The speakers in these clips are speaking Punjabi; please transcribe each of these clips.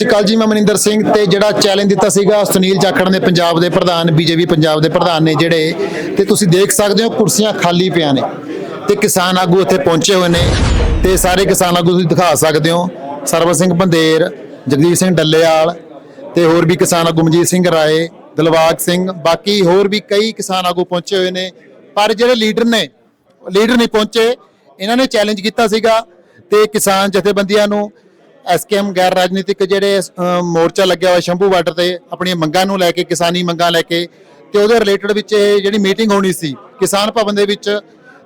ਸਤਿ ਸ਼੍ਰੀ ਅਕਾਲ ਜੀ, ਮੈਂ ਮਨਿੰਦਰ ਸਿੰਘ ਤੇ ਜਿਹੜਾ ਚੈਲੰਜ ਦਿੱਤਾ ਸੀਗਾ ਸੁਨੀਲ ਜਾਖੜ ਨੇ ਪੰਜਾਬ ਦੇ ਪ੍ਰਧਾਨ, ਬੀਜੇਪੀ ਪੰਜਾਬ ਦੇ ਪ੍ਰਧਾਨ ਨੇ ਜਿਹੜੇ, ਤੇ ਤੁਸੀਂ ਦੇਖ ਸਕਦੇ ਹੋ ਕੁਰਸੀਆਂ ਖਾਲੀ ਪਿਆ ਨੇ ਤੇ ਕਿਸਾਨ ਆਗੂ ਇੱਥੇ ਪਹੁੰਚੇ ਹੋਏ ਨੇ ਤੇ ਸਾਰੇ ਕਿਸਾਨ ਆਗੂ ਤੁਸੀਂ ਦਿਖਾ ਸਕਦੇ ਹੋ। ਸਰਵਰ ਸਿੰਘ ਬੰਦੇਰ ਜਗਦੀਪ ਸਿੰਘ ਡੱਲੇਵਾਲ ਤੇ ਹੋਰ ਵੀ ਕਿਸਾਨ ਆਗੂ ਮਨਜੀਤ ਸਿੰਘ ਰਾਏ ਦਿਲਵਾਗ ਸਿੰਘ, ਬਾਕੀ ਹੋਰ ਵੀ ਕਈ ਕਿਸਾਨ ਆਗੂ ਪਹੁੰਚੇ ਹੋਏ ਨੇ, ਪਰ ਜਿਹੜੇ ਲੀਡਰ ਨੇ, ਲੀਡਰ ਨਹੀਂ ਪਹੁੰਚੇ, ਇਹਨਾਂ ਨੇ ਚੈਲੰਜ ਕੀਤਾ ਸੀਗਾ ਤੇ ਕਿਸਾਨ ਜਥੇਬੰਦੀਆਂ ਨੂੰ ਐਸਕੇਐਮ ਗੈਰ ਰਾਜਨੀਤਿਕ ਜਿਹੜੇ ਮੋਰਚਾ ਲੱਗਿਆ ਹੋਇਆ ਸ਼ੰਭੂ ਬਾਰਡਰ ਤੇ ਆਪਣੀਆਂ ਮੰਗਾਂ ਨੂੰ ਲੈ ਕੇ ਕਿਸਾਨੀ ਮੰਗਾਂ ਲੈ ਕੇ ਤੇ ਉਹਦੇ ਰਿਲੇਟਡ ਵਿੱਚ ਇਹ ਜਿਹੜੀ ਮੀਟਿੰਗ ਹੋਣੀ ਸੀ ਕਿਸਾਨ ਭਵਨ ਦੇ ਵਿੱਚ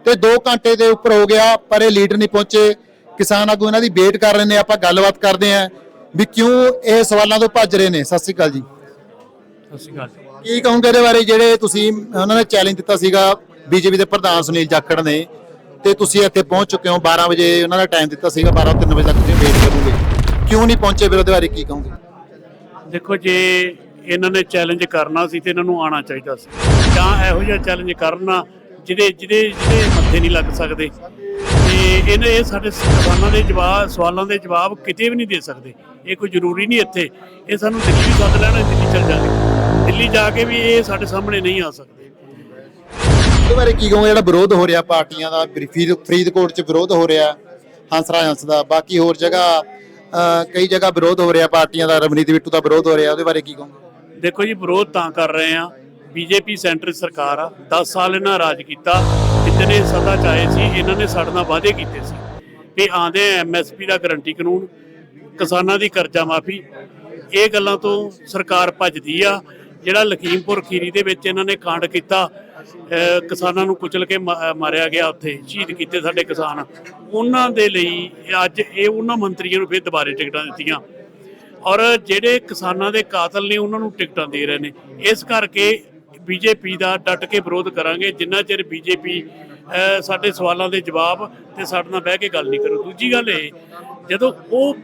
ਤੇ 2 ਘੰਟੇ ਦੇ ਉੱਪਰ ਹੋ ਗਿਆ ਪਰ ਇਹ ਲੀਡਰ ਨਹੀਂ ਪਹੁੰਚੇ। ਕਿਸਾਨ ਆਗੂ ਇਹਨਾਂ ਦੀ ਵੇਟ ਕਰ ਰਹੇ ਨੇ ਆਪਾਂ ਗੱਲਬਾਤ ਕਰਦੇ ਆਂ ਵੀ ਕਿਉਂ ਇਹ ਸਵਾਲਾਂ ਤੋਂ ਭੱਜ ਰਹੇ ਨੇ। ਸਤਿ ਸ਼੍ਰੀ ਅਕਾਲ ਜੀ। ਸਤਿ ਸ਼੍ਰੀ ਅਕਾਲ ਕੀ ਕਹੋਗੇ ਇਹਦੇ ਬਾਰੇ? ਜਿਹੜੇ ਤੁਸੀਂ ਉਹਨਾਂ ਨੇ ਚੈਲੰਜ ਦਿੱਤਾ ਸੀਗਾ ਬੀਜੇਪੀ ਦੇ ਪ੍ਰਧਾਨ ਸੁਨੀਲ ਜਾਖੜ ਨੇ ਤੇ ਤੁਸੀਂ ਇੱਥੇ ਪਹੁੰਚ ਚੁੱਕੇ ਹੋ 12 ਵਜੇ ਉਹਨਾਂ ਦਾ ਟਾਈਮ ਦਿੱਤਾ ਸੀਗਾ 12 3 ਵਜੇ ਤੱਕ ਤੁਸੀਂ ਵੇਟ ਕਰੋਗੇ। ਕਿਉਂ ਨਹੀਂ ਪਹੁੰਚੇ ਫਿਰ ਉਹਦੇ ਬਾਰੇ ਕੀ ਕਹੋਗੇ? ਦੇਖੋ ਜੇ ਇਹਨਾਂ ਨੇ ਚੈਲੰਜ ਕਰਨਾ ਸੀ ਤੇ ਇਹਨਾਂ ਨੂੰ ਆਉਣਾ ਚਾਹੀਦਾ ਸੀ। ਜਾਂ ਇਹੋ ਜਿਹਾ ਚੈਲੰਜ ਕਰਨਾ ਜਿਹਦੇ ਜਿਹਦੇ ਜਿਹੜੇ ਮੱਥੇ ਨਹੀਂ ਲੱਗ ਸਕਦੇ। ਤੇ ਇਹਨੇ ਇਹ ਸਾਡੇ ਸਵਾਲਾਂ ਦੇ ਜਵਾਬ ਸਵਾਲਾਂ ਦੇ ਜਵਾਬ ਕਿਤੇ ਵੀ ਨਹੀਂ ਦੇ ਸਕਦੇ। ਇਹ ਕੋਈ ਜ਼ਰੂਰੀ ਨਹੀਂ ਇੱਥੇ। ਇਹ ਸਾਨੂੰ ਦਿੱਲੀ ਵੀ ਸੱਦ ਲੈਣਾ, ਦਿੱਲੀ ਚੱਲ ਜਾਣਗੇ ਦਿੱਲੀ ਜਾ ਕੇ ਵੀ ਇਹ ਸਾਡੇ ਸਾਹਮਣੇ ਨਹੀਂ ਆ ਸਕਦੇ। ਉਹਦੇ ਬਾਰੇ ਕੀ ਕਹੋਗੇ? ਜਿਹੜਾ ਵਿਰੋਧ ਹੋ ਰਿਹਾ ਪਾਰਟੀਆਂ ਦਾ ਫਰੀਦ- ਫਰੀਦਕੋਟ 'ਚ ਵਿਰੋਧ ਹੋ ਰਿਹਾ ਹੰਸਰਾਜ ਹੰਸ ਦਾ। ਬਾਕੀ ਹੋਰ ਜਗ੍ਹਾ ਅਹ, ਕਈ ਜਗ੍ਹਾ ਵਿਰੋਧ ਹੋ ਰਿਹਾ ਪਾਰਟੀਆਂ ਦਾ ਰਵਨੀਤ ਬਿੱਟੂ ਦਾ ਵਿਰੋਧ ਹੋ ਰਿਹਾ ਉਹਦੇ ਬਾਰੇ ਕੀ ਕਹੋਗੇ? ਦੇਖੋ ਜੀ ਵਿਰੋਧ ਤਾਂ ਕਰ ਰਹੇ ਆ ਬੀਜੇਪੀ ਸੈਂਟਰ ਸਰਕਾਰ ਆ 10 ਸਾਲ ਇਹਨਾਂ ਰਾਜ ਕੀਤਾ। ਜਿੱਤਨੇ ਸਦਾ ਚ ਆਏ ਸੀ ਇਹਨਾਂ ਨੇ ਸਾਡੇ ਨਾਲ ਵਾਅਦੇ ਕੀਤੇ ਸੀ ਵੀ ਆਂਦੇ ਐਮਐਸਪੀ ਦਾ ਗਰੰਟੀ ਕਾਨੂੰਨ ਕਿਸਾਨਾਂ ਦੀ ਕਰਜ਼ਾ ਮਾਫੀ। ਇਹ ਗੱਲਾਂ ਤੋਂ ਸਰਕਾਰ ਭੱਜਦੀ ਆ। ਜਿਹੜਾ ਲਖੀਮਪੁਰ ਖੀਰੀ ਦੇ ਵਿੱਚ ਇਹਨਾਂ ਨੇ ਕਾਂਡ ਕੀਤਾ ਕਿਸਾਨਾਂ ਨੂੰ ਕੁਚਲ ਕੇ ਮਾ- ਮਾਰਿਆ ਗਿਆ ਉੱਥੇ, ਸ਼ਹੀਦ ਕੀਤੇ ਸਾਡੇ ਕਿਸਾਨ। ਉਹਨਾਂ ਦੇ ਲਈ ਅੱਜ ਇਹ ਉਹਨਾਂ ਮੰਤਰੀਆਂ ਨੂੰ ਫਿਰ ਦੁਬਾਰੇ ਟਿਕਟਾਂ ਦਿੱਤੀਆਂ। ਔਰ ਜਿਹੜੇ ਕਿਸਾਨਾਂ ਦੇ ਕਾਤਲ ਨੇ, ਉਹਨਾਂ ਨੂੰ ਟਿਕਟਾਂ ਦੇ ਰਹੇ ਨੇ। ਇਸ ਕਰਕੇ ਬੀਜੇਪੀ ਦਾ ਡਟ ਕੇ ਵਿਰੋਧ ਕਰਾਂਗੇ। ਜਿੰਨਾ ਚਿਰ ਬੀਜੇਪੀ ਸਾਡੇ ਸਵਾਲਾਂ ਦੇ ਜਵਾਬ ਤੇ ਸਾਡੇ ਨਾਲ ਬਹਿ ਕੇ ਗੱਲ ਨਹੀਂ ਕਰੂ ਦੂਜੀ ਗੱਲ ਇਹ, ਜਦੋਂ ਉਹ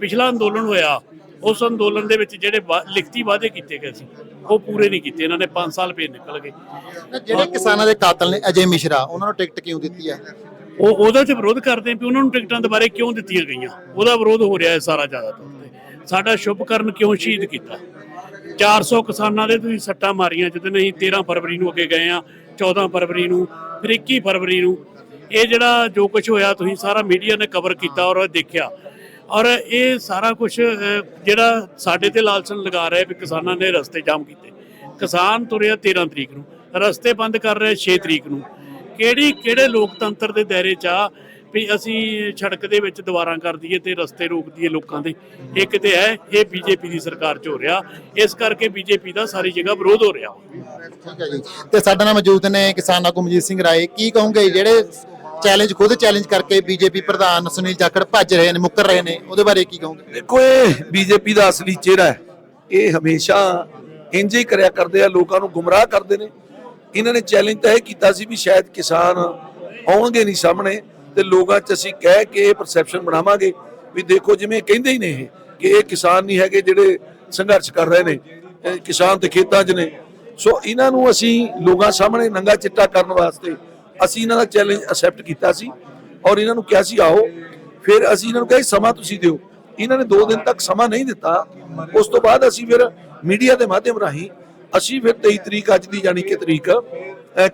ਪਿਛਲਾ ਅੰਦੋਲਨ ਹੋਇਆ ਉਸ ਅੰਦੋਲਨ ਦੇ ਵਿੱਚ ਜਿਹੜੇ ਲਿਖਤੀ ਵਾਅਦੇ ਕੀਤੇ ਗਏ ਸੀ ਉਹ ਪੂਰੇ ਨਹੀਂ ਕੀਤੇ। ਇਹਨਾਂ ਨੇ 5 ਸਾਲ ਫੇਰ ਨਿਕਲ ਗਏ। ਜਿਹੜੇ ਕਿਸਾਨਾਂ ਦੇ ਕਾਤਲ ਨੇ ਅਜੇ ਮਿਸ਼ਰਾ ਉਹਨਾਂ ਨੂੰ ਟਿਕਟ ਕਿਉਂ ਦਿੱਤੀ ਹੈ? ਉਹ ਉਹਦਾ ਤੇ ਵਿਰੋਧ ਕਰਦੇ ਵੀ ਉਹਨਾਂ ਨੂੰ ਟਿਕਟਾਂ ਦੁਬਾਰੇ ਕਿਉਂ ਦਿੱਤੀਆਂ ਗਈਆਂ? ਉਹਦਾ ਵਿਰੋਧ ਹੋ ਰਿਹਾ ਹੈ ਸਾਰਾ ਜ਼ਿਆਦਾ ਤੌਰ ਤੇ। ਸਾਡਾ ਸ਼ੁਭ ਕਰਨ ਕਿਉਂ ਸ਼ਹੀਦ ਕੀਤਾ? 400 ਕਿਸਾਨਾਂ ਦੇ ਤੁਸੀਂ ਸੱਟਾਂ ਮਾਰੀਆਂ ਜਦੋਂ ਅਸੀਂ 13 ਫਰਵਰੀ ਨੂੰ ਅੱਗੇ ਗਏ ਆ 14 ਫਰਵਰੀ ਨੂੰ ਫਿਰ 21 ਫਰਵਰੀ ਨੂੰ। ਇਹ ਜਿਹੜਾ ਜੋ ਕੁਝ ਹੋਇਆ ਤੁਸੀਂ ਸਾਰਾ ਮੀਡੀਆ ਨੇ ਕਵਰ ਕੀਤਾ ਔਰ ਦੇਖਿਆ। ਔਰ ਇਹ ਸਾਰਾ ਕੁਝ ਜਿਹੜਾ ਸਾਡੇ ਤੇ ਲਾਲਚਨ ਲਗਾ ਰਿਹਾ ਵੀ ਕਿਸਾਨਾਂ ਨੇ ਰਸਤੇ ਜਾਮ ਕੀਤੇ। ਕਿਸਾਨ ਤੁਰਿਆ 13 ਤਰੀਕ ਨੂੰ, ਰਸਤੇ ਬੰਦ ਕਰ ਰਹੇ 6 ਤਰੀਕ ਨੂੰ। ਕਿਹੜੀ, ਕਿਹੜੇ ਲੋਕਤੰਤਰ ਦੇ ਦਾਇਰੇ 'ਚ ਆ ਵੀ ਅਸੀਂ ਸੜਕ ਦੇ ਵਿੱਚ ਦੁਬਾਰਾ ਕਰ ਦਈਏ ਤੇ ਰਸਤੇ ਰੋਕ ਦਈਏ ਲੋਕਾਂ ਦੇ? ਇਹ ਕਿਤੇ ਹੈ, ਇਹ ਬੀਜੇਪੀ ਦੀ ਸਰਕਾਰ 'ਚ ਹੋ ਰਿਹਾ। ਇਸ ਕਰਕੇ ਬੀਜੇਪੀ ਦਾ ਸਾਰੀ ਜਗ੍ਹਾ ਵਿਰੋਧ ਹੋ ਰਿਹਾ। ਠੀਕ ਹੈ ਜੀ। ਤੇ ਸਾਡੇ ਨਾਲ ਮੌਜੂਦ ਨੇ ਕਿਸਾਨ ਆਗੂ ਮਨਜੀਤ ਸਿੰਘ ਰਾਏ। ਕੀ ਕਹੋਗੇ ਜਿਹੜੇ ਚੈਲੰਜ ਖੁਦ ਚੈਲੰਜ ਕਰਕੇ ਬੀਜੇਪੀ ਪ੍ਰਧਾਨ ਸੁਨੀਲ ਜਾਖੜ ਭੱਜ ਰਹੇ ਨੇ, ਮੁੱਕਰ ਰਹੇ ਨੇ। ਉਹਦੇ ਬਾਰੇ ਕੀ ਕਹੋਗੇ? ਦੇਖੋ, ਇਹ ਬੀਜੇਪੀ ਦਾ ਅਸਲੀ ਚਿਹਰਾ ਹੈ। ਇਹ ਹਮੇਸ਼ਾ ਇੰਜ ਹੀ ਕਰਿਆ ਕਰਦੇ ਆ, ਲੋਕਾਂ ਨੂੰ ਗੁੰਮਰਾਹ ਕਰਦੇ ਨੇ। ਇਹਨਾਂ ਨੇ ਚੈਲੰਜ ਤਾਂ ਇਹ ਕੀਤਾ ਸੀ ਵੀ ਸ਼ਾਇਦ ਕਿਸਾਨ ਆਉਣਗੇ ਨਹੀਂ ਸਾਹਮਣੇ ਤੇ ਲੋਕਾਂ 'ਚ ਅਸੀਂ ਕਹਿ ਕੇ ਇਹ ਪਰਸੈਪਸ਼ਨ ਬਣਾਵਾਂਗੇ ਵੀ ਦੇਖੋ, ਜਿਵੇਂ ਕਹਿੰਦੇ ਹੀ ਨੇ ਇਹ ਕਿ ਇਹ ਕਿਸਾਨ ਨਹੀਂ ਹੈਗੇ ਜਿਹੜੇ ਸੰਘਰਸ਼ ਕਰ ਰਹੇ ਨੇ ਕਿਸਾਨ ਤੇ ਖੇਤਾਂ 'ਚ ਨੇ। ਸੋ ਇਹਨਾਂ ਨੂੰ ਅਸੀਂ ਲੋਕਾਂ ਸਾਹਮਣੇ ਨੰਗਾ ਚਿੱਟਾ ਕਰਨ ਵਾਸਤੇ ਅਸੀਂ ਇਹਨਾਂ ਦਾ ਚੈਲੰਜ ਅਸੈਪਟ ਕੀਤਾ ਸੀ ਔਰ ਇਹਨਾਂ ਨੂੰ ਕਿਹਾ ਸੀ, ਆਓ। ਫਿਰ ਅਸੀਂ ਇਹਨਾਂ ਨੂੰ ਕਿਹਾ ਸਮਾਂ ਤੁਸੀਂ ਦਿਓ। ਇਹਨਾਂ ਨੇ 2 ਦਿਨ ਤੱਕ ਸਮਾਂ ਨਹੀਂ ਦਿੱਤਾ। ਉਸ ਤੋਂ ਬਾਅਦ ਅਸੀਂ ਫਿਰ ਮੀਡੀਆ ਦੇ ਮਾਧਿਅਮ ਰਾਹੀਂ ਅਸੀਂ ਫਿਰ 23 ਤਰੀਕ ਅੱਜ ਦੀ ਜਾਣੀ ਕਿ ਤਰੀਕ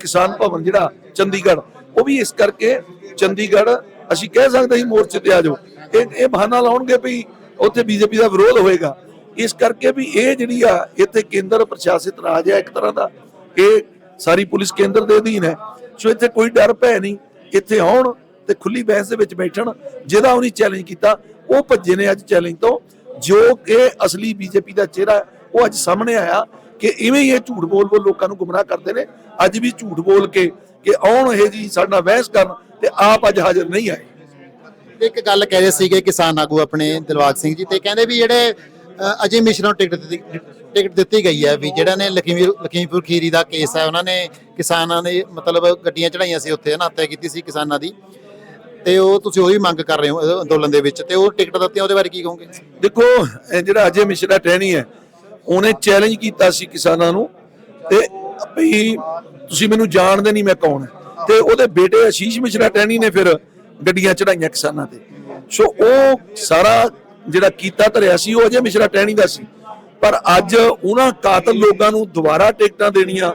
ਕਿਸਾਨ ਭਵਨ ਜਿਹੜਾ ਚੰਡੀਗੜ੍ਹ, ਉਹ ਵੀ ਇਸ ਕਰਕੇ ਚੰਡੀਗੜ੍ਹ ਅਸੀਂ ਕਹਿ ਸਕਦੇ ਸੀ ਮੋਰਚੇ ਤੇ ਆ ਜਾਓ। ਇਹ ਇਹ ਬਹਾਨਾ ਲਾਉਣਗੇ ਵੀ ਉੱਥੇ ਬੀਜੇਪੀ ਦਾ ਵਿਰੋਧ ਹੋਏਗਾ। ਇਸ ਕਰਕੇ ਵੀ ਇਹ ਜਿਹੜੀ ਆ, ਇੱਥੇ ਕੇਂਦਰ ਪ੍ਰਸ਼ਾਸਿਤ ਰਾਜ ਹੈ ਇੱਕ ਤਰ੍ਹਾਂ ਦਾ, ਇਹ ਸਾਰੀ ਪੁਲਿਸ ਕੇਂਦਰ ਦੇ ਅਧੀਨ ਹੈ। ਸੋ ਇੱਥੇ ਕੋਈ ਡਰ ਭੈ ਨਹੀਂ, ਇੱਥੇ ਆਉਣ ਤੇ ਖੁੱਲੀ ਬਹਿਸ ਦੇ ਵਿੱਚ ਬੈਠਣ, ਜਿਹਦਾ ਉਹਨੇ ਚੈਲੰਜ ਕੀਤਾ, ਉਹ ਭੱਜੇ ਨੇ ਅੱਜ ਚੈਲੰਜ ਤੋਂ, ਜੋ ਕਿ ਅਸਲੀ ਬੀਜੇਪੀ ਦਾ ਚਿਹਰਾ ਉਹ ਅੱਜ ਸਾਹਮਣੇ ਆਇਆ ਕਿ ਇਵੇਂ ਹੀ ਇਹ ਝੂਠ ਬੋਲ ਬੋਲ ਲੋਕਾਂ ਨੂੰ ਗੁੰਮਰਾਹ ਕਰਦੇ ਨੇ, ਅੱਜ ਵੀ ਝੂਠ ਬੋਲ ਕੇ, ਕਿ ਆਉਣ ਇਹ ਜੀ ਸਾਡਾ ਬਹਿਸ ਕਰਨ ਤੇ ਆਪ ਅੱਜ ਹਾਜ਼ਰ ਨਹੀਂ ਆਏ। ਇੱਕ ਗੱਲ ਕਹਿ ਰਹੇ ਸੀਗੇ ਕਿਸਾਨ ਆਗੂ ਆਪਣੇ ਦਿਲਬਾਗ ਸਿੰਘ ਜੀ, ਤੇ ਕਹਿੰਦੇ ਵੀ ਜਿਹੜੇ ਅਜੇ ਮਿਸ਼ਰਾ ਨੂੰ ਟਿਕਟ ਦਿੱਤੀ ਟਿਕਟ ਦਿੱਤੀ ਗਈ ਹੈ ਵੀ ਜਿਹੜਾ ਨੇ ਲਖੀਮਪੁਰ ਲਖੀਮਪੁਰ ਖੀਰੀ ਦਾ ਕੇਸ ਹੈ, ਉਹਨਾਂ ਨੇ ਕਿਸਾਨਾਂ ਨੇ ਮਤਲਬ ਗੱਡੀਆਂ ਚੜਾਈਆਂ ਸੀ ਉੱਥੇ, ਹਨਾ, ਹੱਤਿਆ ਕੀਤੀ ਸੀ ਕਿਸਾਨਾਂ ਦੀ। ਤੇ ਉਹ ਤੁਸੀਂ ਉਹੀ ਮੰਗ ਕਰ ਰਹੇ ਹੋ ਅੰਦੋਲਨ ਦੇ ਵਿੱਚ, ਤੇ ਉਹ ਟਿਕਟ ਦਿੱਤੀਆਂ, ਉਹਦੇ ਬਾਰੇ ਕੀ ਕਹੋਗੇ? ਦੇਖੋ ਜਿਹੜਾ ਅਜੇ ਮਿਸ਼ਰਾ ਟਹਿਣੀ ਹੈ, ਉਹਨੇ ਚੈਲੰਜ ਕੀਤਾ ਸੀ ਕਿਸਾਨਾਂ ਨੂੰ, ਤੇ ਵੀ ਤੁਸੀਂ ਮੈਨੂੰ ਜਾਣਦੇ ਨਹੀਂ ਮੈਂ ਕੌਣ ਤੇ ਉਹਦੇ ਬੇਟੇ ਆਸ਼ੀਸ਼ ਮਿਸ਼ਰਾ ਟਹਿਣੀ ਨੇ ਫਿਰ ਗੱਡੀਆਂ ਚੜਾਈਆਂ ਕਿਸਾਨਾਂ ਤੇ। ਸੋ ਉਹ ਸਾਰਾ ਜਿਹੜਾ ਕੀਤਾ, ਧਰਿਆ ਸੀ, ਉਹ ਅਜੇ ਮਿਸ਼ਰਾ ਟਹਿਣੀ ਦਾ ਸੀ। ਪਰ ਅੱਜ ਉਹਨਾਂ ਕਾਤਲ ਲੋਕਾਂ ਨੂੰ ਦੁਬਾਰਾ ਟਿਕਟਾਂ ਦੇਣੀਆਂ,